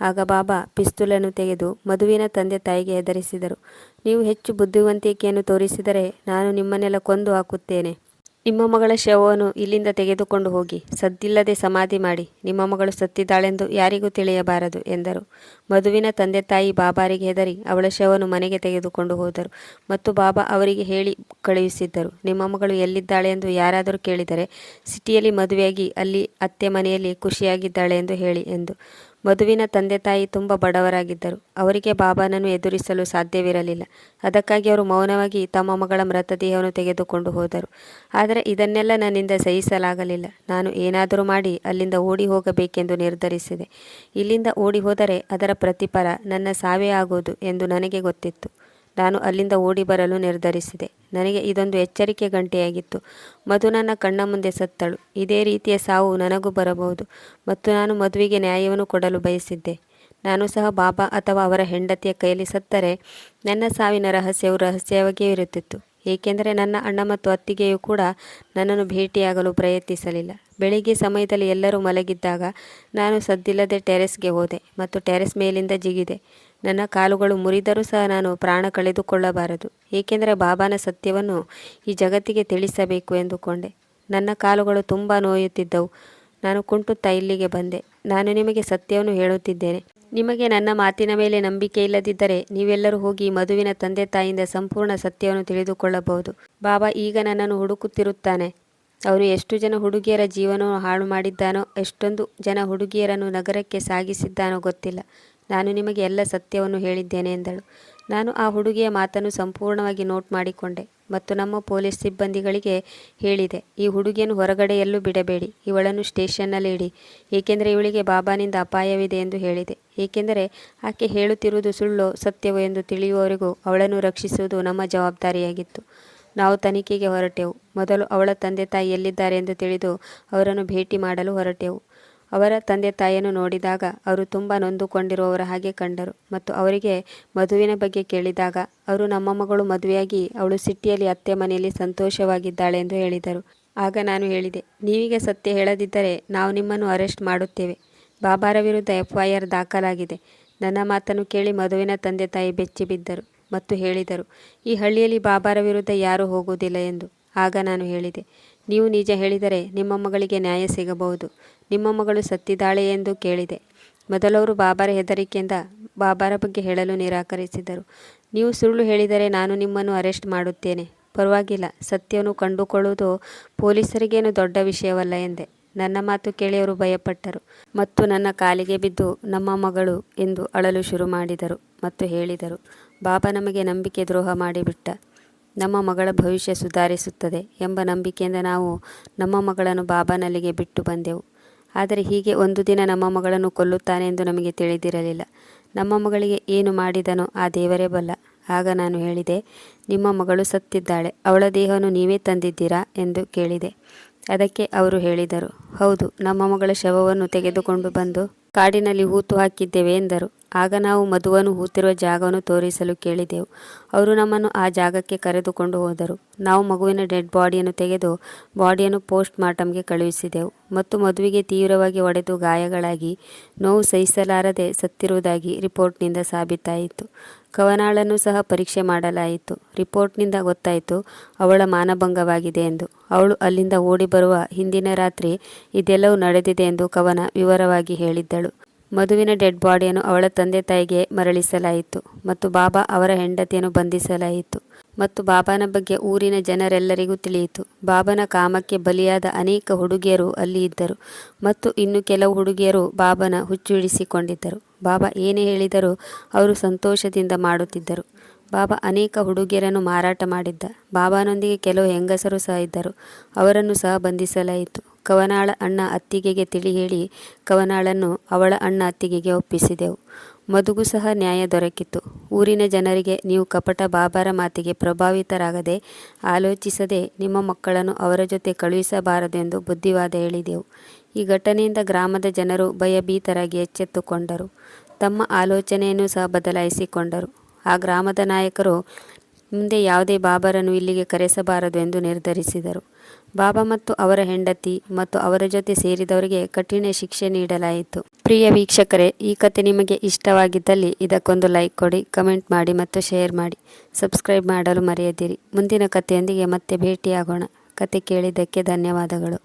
ಆಗ ಬಾಬಾ ಪಿಸ್ತೂಲನ್ನು ತೆಗೆದು ಮಧುವಿನ ತಂದೆ ತಾಯಿಗೆ ಹೆದರಿಸಿದರು. ನೀವು ಹೆಚ್ಚು ಬುದ್ಧಿವಂತಿಕೆಯನ್ನು ತೋರಿಸಿದರೆ ನಾನು ನಿಮ್ಮನ್ನೆಲ್ಲ ಕೊಂದು ಹಾಕುತ್ತೇನೆ. ನಿಮ್ಮ ಮಗಳ ಶವವನ್ನು ಇಲ್ಲಿಂದ ತೆಗೆದುಕೊಂಡು ಹೋಗಿ, ಸದ್ದಿಲ್ಲದೆ ಸಮಾಧಿ ಮಾಡಿ, ನಿಮ್ಮ ಮಗಳು ಸತ್ತಿದ್ದಾಳೆಂದು ಯಾರಿಗೂ ತಿಳಿಯಬಾರದು ಎಂದರು. ಮಧುವಿನ ತಂದೆ ತಾಯಿ ಬಾಬಾರಿಗೆ ಹೆದರಿ ಅವಳ ಶವವನ್ನು ಮನೆಗೆ ತೆಗೆದುಕೊಂಡು ಹೋದರು ಮತ್ತು ಬಾಬಾ ಅವರಿಗೆ ಹೇಳಿ ಕಳುಹಿಸಿದ್ದರು. ನಿಮ್ಮ ಮಗಳು ಎಲ್ಲಿದ್ದಾಳೆ ಎಂದು ಯಾರಾದರೂ ಕೇಳಿದರೆ ಸಿಟಿಯಲ್ಲಿ ಮದುವೆಯಾಗಿ ಅಲ್ಲಿ ಅತ್ತೆ ಮನೆಯಲ್ಲಿ ಖುಷಿಯಾಗಿದ್ದಾಳೆ ಎಂದು ಹೇಳಿ ಎಂದು. ಮಧುವಿನ ತಂದೆ ತಾಯಿ ತುಂಬ ಬಡವರಾಗಿದ್ದರು. ಅವರಿಗೆ ಬಾಬಾನನ್ನು ಎದುರಿಸಲು ಸಾಧ್ಯವಿರಲಿಲ್ಲ. ಅದಕ್ಕಾಗಿ ಅವರು ಮೌನವಾಗಿ ತಮ್ಮ ಮಗಳ ಮೃತದೇಹವನ್ನು ತೆಗೆದುಕೊಂಡು ಹೋದರು. ಆದರೆ ಇದನ್ನೆಲ್ಲ ನನ್ನಿಂದ ಸಹಿಸಲಾಗಲಿಲ್ಲ. ನಾನು ಏನಾದರೂ ಮಾಡಿ ಅಲ್ಲಿಂದ ಓಡಿ ಹೋಗಬೇಕೆಂದು ನಿರ್ಧರಿಸಿದೆ. ಇಲ್ಲಿಂದ ಓಡಿ ಹೋದರೆ ಅದರ ಪ್ರತಿಫಲ ನನ್ನ ಸಾವೇ ಆಗುವುದು ಎಂದು ನನಗೆ ಗೊತ್ತಿತ್ತು. ನಾನು ಅಲ್ಲಿಂದ ಓಡಿ ಬರಲು ನಿರ್ಧರಿಸಿದೆ. ನನಗೆ ಇದೊಂದು ಎಚ್ಚರಿಕೆ ಗಂಟೆಯಾಗಿತ್ತು. ಮಧು ನನ್ನ ಕಣ್ಣ ಮುಂದೆ ಸತ್ತಳು. ಇದೇ ರೀತಿಯ ಸಾವು ನನಗೂ ಬರಬಹುದು. ಮತ್ತು ನಾನು ಮದುವೆಗೆ ನ್ಯಾಯವನ್ನು ಕೊಡಲು ಬಯಸಿದ್ದೆ. ನಾನು ಸಹ ಬಾಬಾ ಅಥವಾ ಅವರ ಹೆಂಡತಿಯ ಕೈಯಲ್ಲಿ ಸತ್ತರೆ ನನ್ನ ಸಾವಿನ ರಹಸ್ಯವು ರಹಸ್ಯವಾಗಿಯೇ ಇರುತ್ತಿತ್ತು. ಏಕೆಂದರೆ ನನ್ನ ಅಣ್ಣ ಮತ್ತು ಅತ್ತಿಗೆಯೂ ಕೂಡ ನನ್ನನ್ನು ಭೇಟಿಯಾಗಲು ಪ್ರಯತ್ನಿಸಲಿಲ್ಲ. ಬೆಳಿಗ್ಗೆ ಸಮಯದಲ್ಲಿ ಎಲ್ಲರೂ ಮಲಗಿದ್ದಾಗ ನಾನು ಸದ್ದಿಲ್ಲದೆ ಟೆರೆಸ್ಗೆ ಹೋದೆ ಮತ್ತು ಟೆರೆಸ್ ಮೇಲಿಂದ ಜಿಗಿದೆ. ನನ್ನ ಕಾಲುಗಳು ಮುರಿದರೂ ಸಹ ನಾನು ಪ್ರಾಣ ಕಳೆದುಕೊಳ್ಳಬಾರದು. ಏಕೆಂದರೆ ಬಾಬಾನ ಸತ್ಯವನ್ನು ಈ ಜಗತ್ತಿಗೆ ತಿಳಿಸಬೇಕು ಎಂದುಕೊಂಡೆ. ನನ್ನ ಕಾಲುಗಳು ತುಂಬ ನೋಯುತ್ತಿದ್ದವು. ನಾನು ಕುಂಟುತ್ತಾ ಇಲ್ಲಿಗೆ ಬಂದೆ. ನಾನು ನಿಮಗೆ ಸತ್ಯವನ್ನು ಹೇಳುತ್ತಿದ್ದೇನೆ. ನಿಮಗೆ ನನ್ನ ಮಾತಿನ ಮೇಲೆ ನಂಬಿಕೆ ಇಲ್ಲದಿದ್ದರೆ ನೀವೆಲ್ಲರೂ ಹೋಗಿ ಮಧುವಿನ ತಂದೆ ತಾಯಿಯಿಂದ ಸಂಪೂರ್ಣ ಸತ್ಯವನ್ನು ತಿಳಿದುಕೊಳ್ಳಬಹುದು. ಬಾಬಾ ಈಗ ನನ್ನನ್ನು ಹುಡುಕುತ್ತಿರುತ್ತಾನೆ. ಅವನು ಎಷ್ಟು ಜನ ಹುಡುಗಿಯರ ಜೀವನವನ್ನು ಹಾಳು ಮಾಡಿದ್ದಾನೋ ಎಷ್ಟೊಂದು ಜನ ಹುಡುಗಿಯರನ್ನು ನಗರಕ್ಕೆ ಸಾಗಿಸಿದ್ದಾನೋ ಗೊತ್ತಿಲ್ಲ. ನಾನು ನಿಮಗೆ ಎಲ್ಲ ಸತ್ಯವನ್ನು ಹೇಳಿದ್ದೇನೆ ಎಂದಳು. ನಾನು ಆ ಹುಡುಗಿಯ ಮಾತನ್ನು ಸಂಪೂರ್ಣವಾಗಿ ನೋಟ್ ಮಾಡಿಕೊಂಡೆ ಮತ್ತು ನಮ್ಮ ಪೊಲೀಸ್ ಸಿಬ್ಬಂದಿಗಳಿಗೆ ಹೇಳಿದೆ, ಈ ಹುಡುಗಿಯನ್ನು ಹೊರಗಡೆ ಎಲ್ಲೂ ಬಿಡಬೇಡಿ, ಇವಳನ್ನು ಸ್ಟೇಷನ್ನಲ್ಲಿ ಇಡಿ, ಏಕೆಂದರೆ ಇವಳಿಗೆ ಬಾಬಾನಿಂದ ಅಪಾಯವಿದೆ ಎಂದು ಹೇಳಿದೆ. ಏಕೆಂದರೆ ಆಕೆ ಹೇಳುತ್ತಿರುವುದು ಸುಳ್ಳೋ ಸತ್ಯವೋ ಎಂದು ತಿಳಿಯುವವರೆಗೂ ಅವಳನ್ನು ರಕ್ಷಿಸುವುದು ನಮ್ಮ ಜವಾಬ್ದಾರಿಯಾಗಿತ್ತು. ನಾವು ತನಿಖೆಗೆ ಹೊರಟೆವು. ಮೊದಲು ಅವಳ ತಂದೆ ತಾಯಿ ಎಲ್ಲಿದ್ದಾರೆ ಎಂದು ತಿಳಿದು ಅವರನ್ನು ಭೇಟಿ ಮಾಡಲು ಹೊರಟೆವು. ಅವರ ತಂದೆ ತಾಯಿಯನ್ನು ನೋಡಿದಾಗ ಅವರು ತುಂಬ ನೊಂದುಕೊಂಡಿರುವವರ ಹಾಗೆ ಕಂಡರು ಮತ್ತು ಅವರಿಗೆ ಮದುವಿನ ಬಗ್ಗೆ ಕೇಳಿದಾಗ ಅವರು ನಮ್ಮ ಮಗಳು ಮದುವೆಯಾಗಿ ಅವಳು ಸಿಟಿಯಲ್ಲಿ ಅತ್ತೆ ಮನೆಯಲ್ಲಿ ಸಂತೋಷವಾಗಿದ್ದಾಳೆ ಎಂದು ಹೇಳಿದರು. ಆಗ ನಾನು ಹೇಳಿದೆ, ನೀವಿಗೆ ಸತ್ಯ ಹೇಳದಿದ್ದರೆ ನಾವು ನಿಮ್ಮನ್ನು ಅರೆಸ್ಟ್ ಮಾಡುತ್ತೇವೆ. ಬಾಬಾರ ವಿರುದ್ಧ ಎಫ್ಐಆರ್ ದಾಖಲಾಗಿದೆ. ನನ್ನ ಮಾತನ್ನು ಕೇಳಿ ಮದುವಿನ ತಂದೆ ತಾಯಿ ಬೆಚ್ಚಿ ಬಿದ್ದರು ಮತ್ತು ಹೇಳಿದರು, ಈ ಹಳ್ಳಿಯಲ್ಲಿ ಬಾಬಾರ ವಿರುದ್ಧ ಯಾರೂ ಹೋಗುವುದಿಲ್ಲ ಎಂದು. ಆಗ ನಾನು ಹೇಳಿದೆ, ನೀವು ನಿಜ ಹೇಳಿದರೆ ನಿಮ್ಮ ಮಗಳಿಗೆ ನ್ಯಾಯ ಸಿಗಬಹುದು. ನಿಮ್ಮ ಮಗಳು ಸತ್ತಿದ್ದಾಳೆ ಎಂದು ಕೇಳಿದೆ. ಮೊದಲವರು ಬಾಬಾರ ಹೆದರಿಕೆಯಿಂದ ಬಾಬಾರ ಬಗ್ಗೆ ಹೇಳಲು ನಿರಾಕರಿಸಿದರು. ನೀವು ಸುಳ್ಳು ಹೇಳಿದರೆ ನಾನು ನಿಮ್ಮನ್ನು ಅರೆಸ್ಟ್ ಮಾಡುತ್ತೇನೆ. ಪರವಾಗಿಲ್ಲ, ಸತ್ಯವನ್ನು ಕಂಡುಕೊಳ್ಳುವುದು ಪೊಲೀಸರಿಗೇನು ದೊಡ್ಡ ವಿಷಯವಲ್ಲ ಎಂದೆ. ನನ್ನ ಮಾತು ಕೇಳಿ ಅವರು ಭಯಪಟ್ಟರು ಮತ್ತು ನನ್ನ ಕಾಲಿಗೆ ಬಿದ್ದು ನಮ್ಮ ಮಗಳು ಎಂದು ಅಳಲು ಶುರು ಮಾಡಿದರು ಮತ್ತು ಹೇಳಿದರು, ಬಾಬಾ ನಮಗೆ ನಂಬಿಕೆ ದ್ರೋಹ ಮಾಡಿಬಿಟ್ಟ. ನಮ್ಮ ಮಗಳ ಭವಿಷ್ಯ ಸುಧಾರಿಸುತ್ತದೆ ಎಂಬ ನಂಬಿಕೆಯಿಂದ ನಾವು ನಮ್ಮ ಮಗಳನ್ನು ಬಾಬಾನಲ್ಲಿಗೆ ಬಿಟ್ಟು ಬಂದೆವು. ಆದರೆ ಹೀಗೆ ಒಂದು ದಿನ ನಮ್ಮ ಮಗಳನ್ನು ಕೊಲ್ಲುತ್ತಾನೆ ಎಂದು ನಮಗೆ ತಿಳಿದಿರಲಿಲ್ಲ. ನಮ್ಮ ಮಗಳಿಗೆ ಏನು ಮಾಡಿದನೋ ಆ ದೇವರೇ ಬಲ್ಲ. ಆಗ ನಾನು ಹೇಳಿದೆ, ನಿಮ್ಮ ಮಗಳು ಸತ್ತಿದ್ದಾಳೆ, ಅವಳ ದೇಹವನ್ನು ನೀವೇ ತಂದಿದ್ದೀರಾ ಎಂದು ಕೇಳಿದೆ. ಅದಕ್ಕೆ ಅವರು ಹೇಳಿದರು, ಹೌದು, ನಮ್ಮ ಮಗಳ ಶವವನ್ನು ತೆಗೆದುಕೊಂಡು ಬಂದು ಕಾಡಿನಲ್ಲಿ ಹೂತು ಹಾಕಿದ್ದೇವೆ ಎಂದರು. ಆಗ ನಾವು ಮಧುವನ್ನು ಹೂತಿರುವ ಜಾಗವನ್ನು ತೋರಿಸಲು ಕೇಳಿದೆವು. ಅವರು ನಮ್ಮನ್ನು ಆ ಜಾಗಕ್ಕೆ ಕರೆದುಕೊಂಡು ಹೋದರು. ನಾವು ಮಗುವಿನ ಡೆಡ್ ಬಾಡಿಯನ್ನು ತೆಗೆದು ಬಾಡಿಯನ್ನು ಪೋಸ್ಟ್ ಮಾರ್ಟಮ್ಗೆ ಕಳುಹಿಸಿದೆವು. ಮತ್ತು ಮದುವೆಗೆ ತೀವ್ರವಾಗಿ ಒಡೆದು ಗಾಯಗಳಾಗಿ ನೋವು ಸಹಿಸಲಾರದೆ ಸತ್ತಿರುವುದಾಗಿ ರಿಪೋರ್ಟ್ನಿಂದ ಸಾಬೀತಾಯಿತು. ಕವನಾಳನ್ನು ಸಹ ಪರೀಕ್ಷೆ ಮಾಡಲಾಯಿತು. ರಿಪೋರ್ಟ್ನಿಂದ ಗೊತ್ತಾಯಿತು, ಅವಳ ಮಾನಭಂಗವಾಗಿದೆ ಎಂದು. ಅವಳು ಅಲ್ಲಿಂದ ಓಡಿ ಬರುವ ಹಿಂದಿನ ರಾತ್ರಿ ಇದೆಲ್ಲವೂ ನಡೆದಿದೆ ಎಂದು ಕವನ ವಿವರವಾಗಿ ಹೇಳಿದ್ದಳು. ಮಧುವಿನ ಡೆಡ್ ಬಾಡಿಯನ್ನು ಅವಳ ತಂದೆ ತಾಯಿಗೆ ಮರಳಿಸಲಾಯಿತು ಮತ್ತು ಬಾಬಾ ಅವರ ಹೆಂಡತಿಯನ್ನು ಬಂಧಿಸಲಾಯಿತು. ಮತ್ತು ಬಾಬಾನ ಬಗ್ಗೆ ಊರಿನ ಜನರೆಲ್ಲರಿಗೂ ತಿಳಿಯಿತು. ಬಾಬನ ಕಾಮಕ್ಕೆ ಬಲಿಯಾದ ಅನೇಕ ಹುಡುಗಿಯರು ಅಲ್ಲಿ ಇದ್ದರು ಮತ್ತು ಇನ್ನು ಕೆಲವು ಹುಡುಗಿಯರು ಬಾಬನ ಹುಚ್ಚು ಹಿಡಿಸಿಕೊಂಡಿದ್ದರು ಬಾಬಾ ಏನೇ ಹೇಳಿದರೂ ಅವರು ಸಂತೋಷದಿಂದ ಮಾಡುತ್ತಿದ್ದರು. ಬಾಬಾ ಅನೇಕ ಹುಡುಗಿಯರನ್ನು ಮಾರಾಟ ಮಾಡಿದ್ದ. ಬಾಬಾನೊಂದಿಗೆ ಕೆಲವು ಹೆಂಗಸರು ಸಹ ಇದ್ದರು. ಅವರನ್ನು ಸಹ ಬಂಧಿಸಲಾಯಿತು. ಕವನಾಳ ಅಣ್ಣ ಅತ್ತಿಗೆಗೆ ತಿಳಿ ಹೇಳಿ, ಕವನಾಳನ್ನು ಅವಳ ಅಣ್ಣ ಅತ್ತಿಗೆಗೆ ಒಪ್ಪಿಸಿದೆವು. ಮದುಗು ಸಹ ನ್ಯಾಯ ದೊರಕಿತು. ಊರಿನ ಜನರಿಗೆ ನೀವು ಕಪಟ ಬಾಬಾರ ಮಾತಿಗೆ ಪ್ರಭಾವಿತರಾಗದೆ ಆಲೋಚಿಸದೆ ನಿಮ್ಮ ಮಕ್ಕಳನ್ನು ಅವರ ಜೊತೆ ಕಳುಹಿಸಬಾರದೆಂದು ಬುದ್ಧಿವಾದ ಹೇಳಿದೆವು. ಈ ಘಟನೆಯಿಂದ ಗ್ರಾಮದ ಜನರು ಭಯಭೀತರಾಗಿ ಎಚ್ಚೆತ್ತುಕೊಂಡರು. ತಮ್ಮ ಆಲೋಚನೆಯನ್ನು ಸಹ ಬದಲಾಯಿಸಿಕೊಂಡರು. ಆ ಗ್ರಾಮದ ನಾಯಕರು ಮುಂದೆ ಯಾವುದೇ ಬಾಬರನ್ನು ಇಲ್ಲಿಗೆ ಕರೆಸಬಾರದು ಎಂದು ನಿರ್ಧರಿಸಿದರು. ಬಾಬಾ ಮತ್ತು ಅವರ ಹೆಂಡತಿ ಮತ್ತು ಅವರ ಜೊತೆ ಸೇರಿದವರಿಗೆ ಕಠಿಣ ಶಿಕ್ಷೆ ನೀಡಲಾಯಿತು. ಪ್ರಿಯ ವೀಕ್ಷಕರೇ, ಈ ಕತೆ ನಿಮಗೆ ಇಷ್ಟವಾಗಿದ್ದಲ್ಲಿ ಇದಕ್ಕೊಂದು ಲೈಕ್ ಕೊಡಿ, ಕಮೆಂಟ್ ಮಾಡಿ ಮತ್ತು ಶೇರ್ ಮಾಡಿ. ಸಬ್ಸ್ಕ್ರೈಬ್ ಮಾಡಲು ಮರೆಯದಿರಿ. ಮುಂದಿನ ಕಥೆಯೊಂದಿಗೆ ಮತ್ತೆ ಭೇಟಿಯಾಗೋಣ. ಕತೆ ಕೇಳಿದ್ದಕ್ಕೆ ಧನ್ಯವಾದಗಳು.